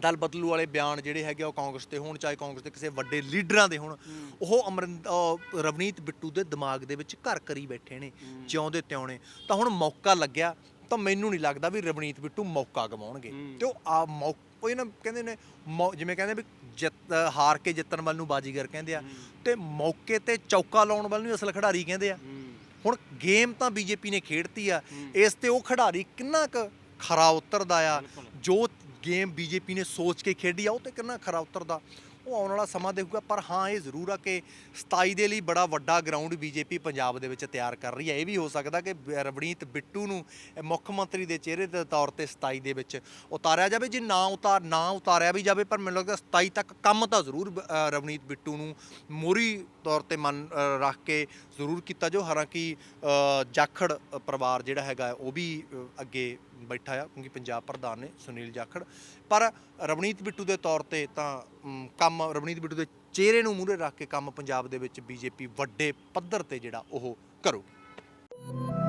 Speaker 1: ਦਲ ਬਦਲੂ ਵਾਲੇ ਬਿਆਨ ਜਿਹੜੇ ਹੈਗੇ ਉਹ ਕਾਂਗਰਸ ਤੇ ਹੋਣ ਚਾਹੇ ਕਾਂਗਰਸ ਦੇ ਕਿਸੇ ਵੱਡੇ ਲੀਡਰਾਂ ਦੇ ਹੋਣ। ਉਹ ਅਮਰਿੰਦ ਅਹ ਰਵਨੀਤ ਬਿੱਟੂ ਦੇ ਦਿਮਾਗ ਦੇ ਵਿੱਚ ਘਰ ਕਰੀ ਬੈਠੇ ਨੇ ਜਿਉਂਦੇ ਤਿਉਣੇ ਤਾਂ ਹੁਣ ਮੌਕਾ ਲੱਗਿਆ ਤਾਂ ਮੈਨੂੰ ਨਹੀਂ ਲੱਗਦਾ ਵੀ ਰਵਨੀਤ ਬਿੱਟੂ ਮੌਕਾ ਗਵਾਉਣਗੇ। ਤੇ ਉਹ ਆ ਮੌਕਾ ਉਹ ਇਹਨਾਂ ਕਹਿੰਦੇ ਨੇ ਮੌ- ਜਿਵੇਂ ਕਹਿੰਦੇ ਵੀ ਜਿੱਤ ਹਾਰ ਕੇ ਜਿੱਤਣ ਵੱਲ ਨੂੰ ਬਾਜੀਗਰ ਕਹਿੰਦੇ ਆ। ਤੇ ਮੌਕੇ ਤੇ ਚੌਕਾ ਲਾਉਣ ਵੱਲ ਨੂੰ ਅਸਲ ਖਿਡਾਰੀ ਕਹਿੰਦੇ ਆ। ਹੁਣ ਗੇਮ ਤਾਂ ਬੀਜੇਪੀ ਨੇ ਖੇਡਤੀ ਆ ਇਸ ਤੇ ਉਹ ਖਿਡਾਰੀ ਕਿੰਨਾ ਕੁ ਖਰਾ ਉਤਰਦਾ ਆ ਜੋ ਗੇਮ ਬੀਜੇਪੀ ਨੇ ਸੋਚ ਕੇ ਖੇਡੀ ਆ, ਉਹ ਤੇ ਕਿੰਨਾ ਖਰਾ ਉਤਰਦਾ। ਉਹ ਆਉਣ ਵਾਲਾ ਸਮਾਂ ਦੇਖੂਗਾ, ਪਰ ਹਾਂ, ਇਹ ਜ਼ਰੂਰ ਆ ਕਿ 27 ਦੇ ਲਈ ਬੜਾ ਵੱਡਾ ਗਰਾਊਂਡ ਬੀਜੇਪੀ ਪੰਜਾਬ ਦੇ ਵਿੱਚ ਤਿਆਰ ਕਰ ਰਹੀ ਹੈ ਇਹ ਵੀ ਹੋ ਸਕਦਾ ਕਿ ਰਵਨੀਤ ਬਿੱਟੂ ਨੂੰ ਮੁੱਖ ਮੰਤਰੀ ਦੇ ਚਿਹਰੇ ਦੇ ਤੌਰ ਤੇ 27 ਦੇ ਵਿੱਚ ਉਤਾਰਿਆ ਜਾਵੇ। ਜੇ ਨਾ ਉਤਾਰ, ਨਾ ਉਤਾਰਿਆ ਵੀ ਜਾਵੇ, ਪਰ ਮੈਨੂੰ ਲੱਗਦਾ 27 ਤੱਕ ਕੰਮ ਤਾਂ ਜ਼ਰੂਰ ਰਵਨੀਤ ਬਿੱਟੂ ਨੂੰ ਮੋਰੀ ਤੌਰ ਤੇ ਮਨ ਰੱਖ ਕੇ ਜ਼ਰੂਰ ਕੀਤਾ ਜੋ ਹਾਲਾਂਕਿ ਜਾਖੜ ਪਰਿਵਾਰ ਜਿਹੜਾ ਹੈਗਾ, ਉਹ ਵੀ ਅੱਗੇ ਬੈਠਾ ਆ, ਕਿਉਂਕਿ ਪੰਜਾਬ ਪ੍ਰਧਾਨ ਨੇ ਸੁਨੀਲ ਜਾਖੜ। ਪਰ ਰਵਨੀਤ ਬਿੱਟੂ ਦੇ ਤੌਰ ਤੇ ਤਾਂ ਕੰਮ ਰਵਨੀਤ ਬਿੱਟੂ ਦੇ ਚਿਹਰੇ ਨੂੰ ਮੂਹਰੇ ਰੱਖ ਕੇ ਕੰਮ ਪੰਜਾਬ ਦੇ ਵਿੱਚ ਬੀਜੇਪੀ ਵੱਡੇ ਪੱਧਰ ਤੇ ਜਿਹੜਾ ਉਹ ਕਰੂਗੀ।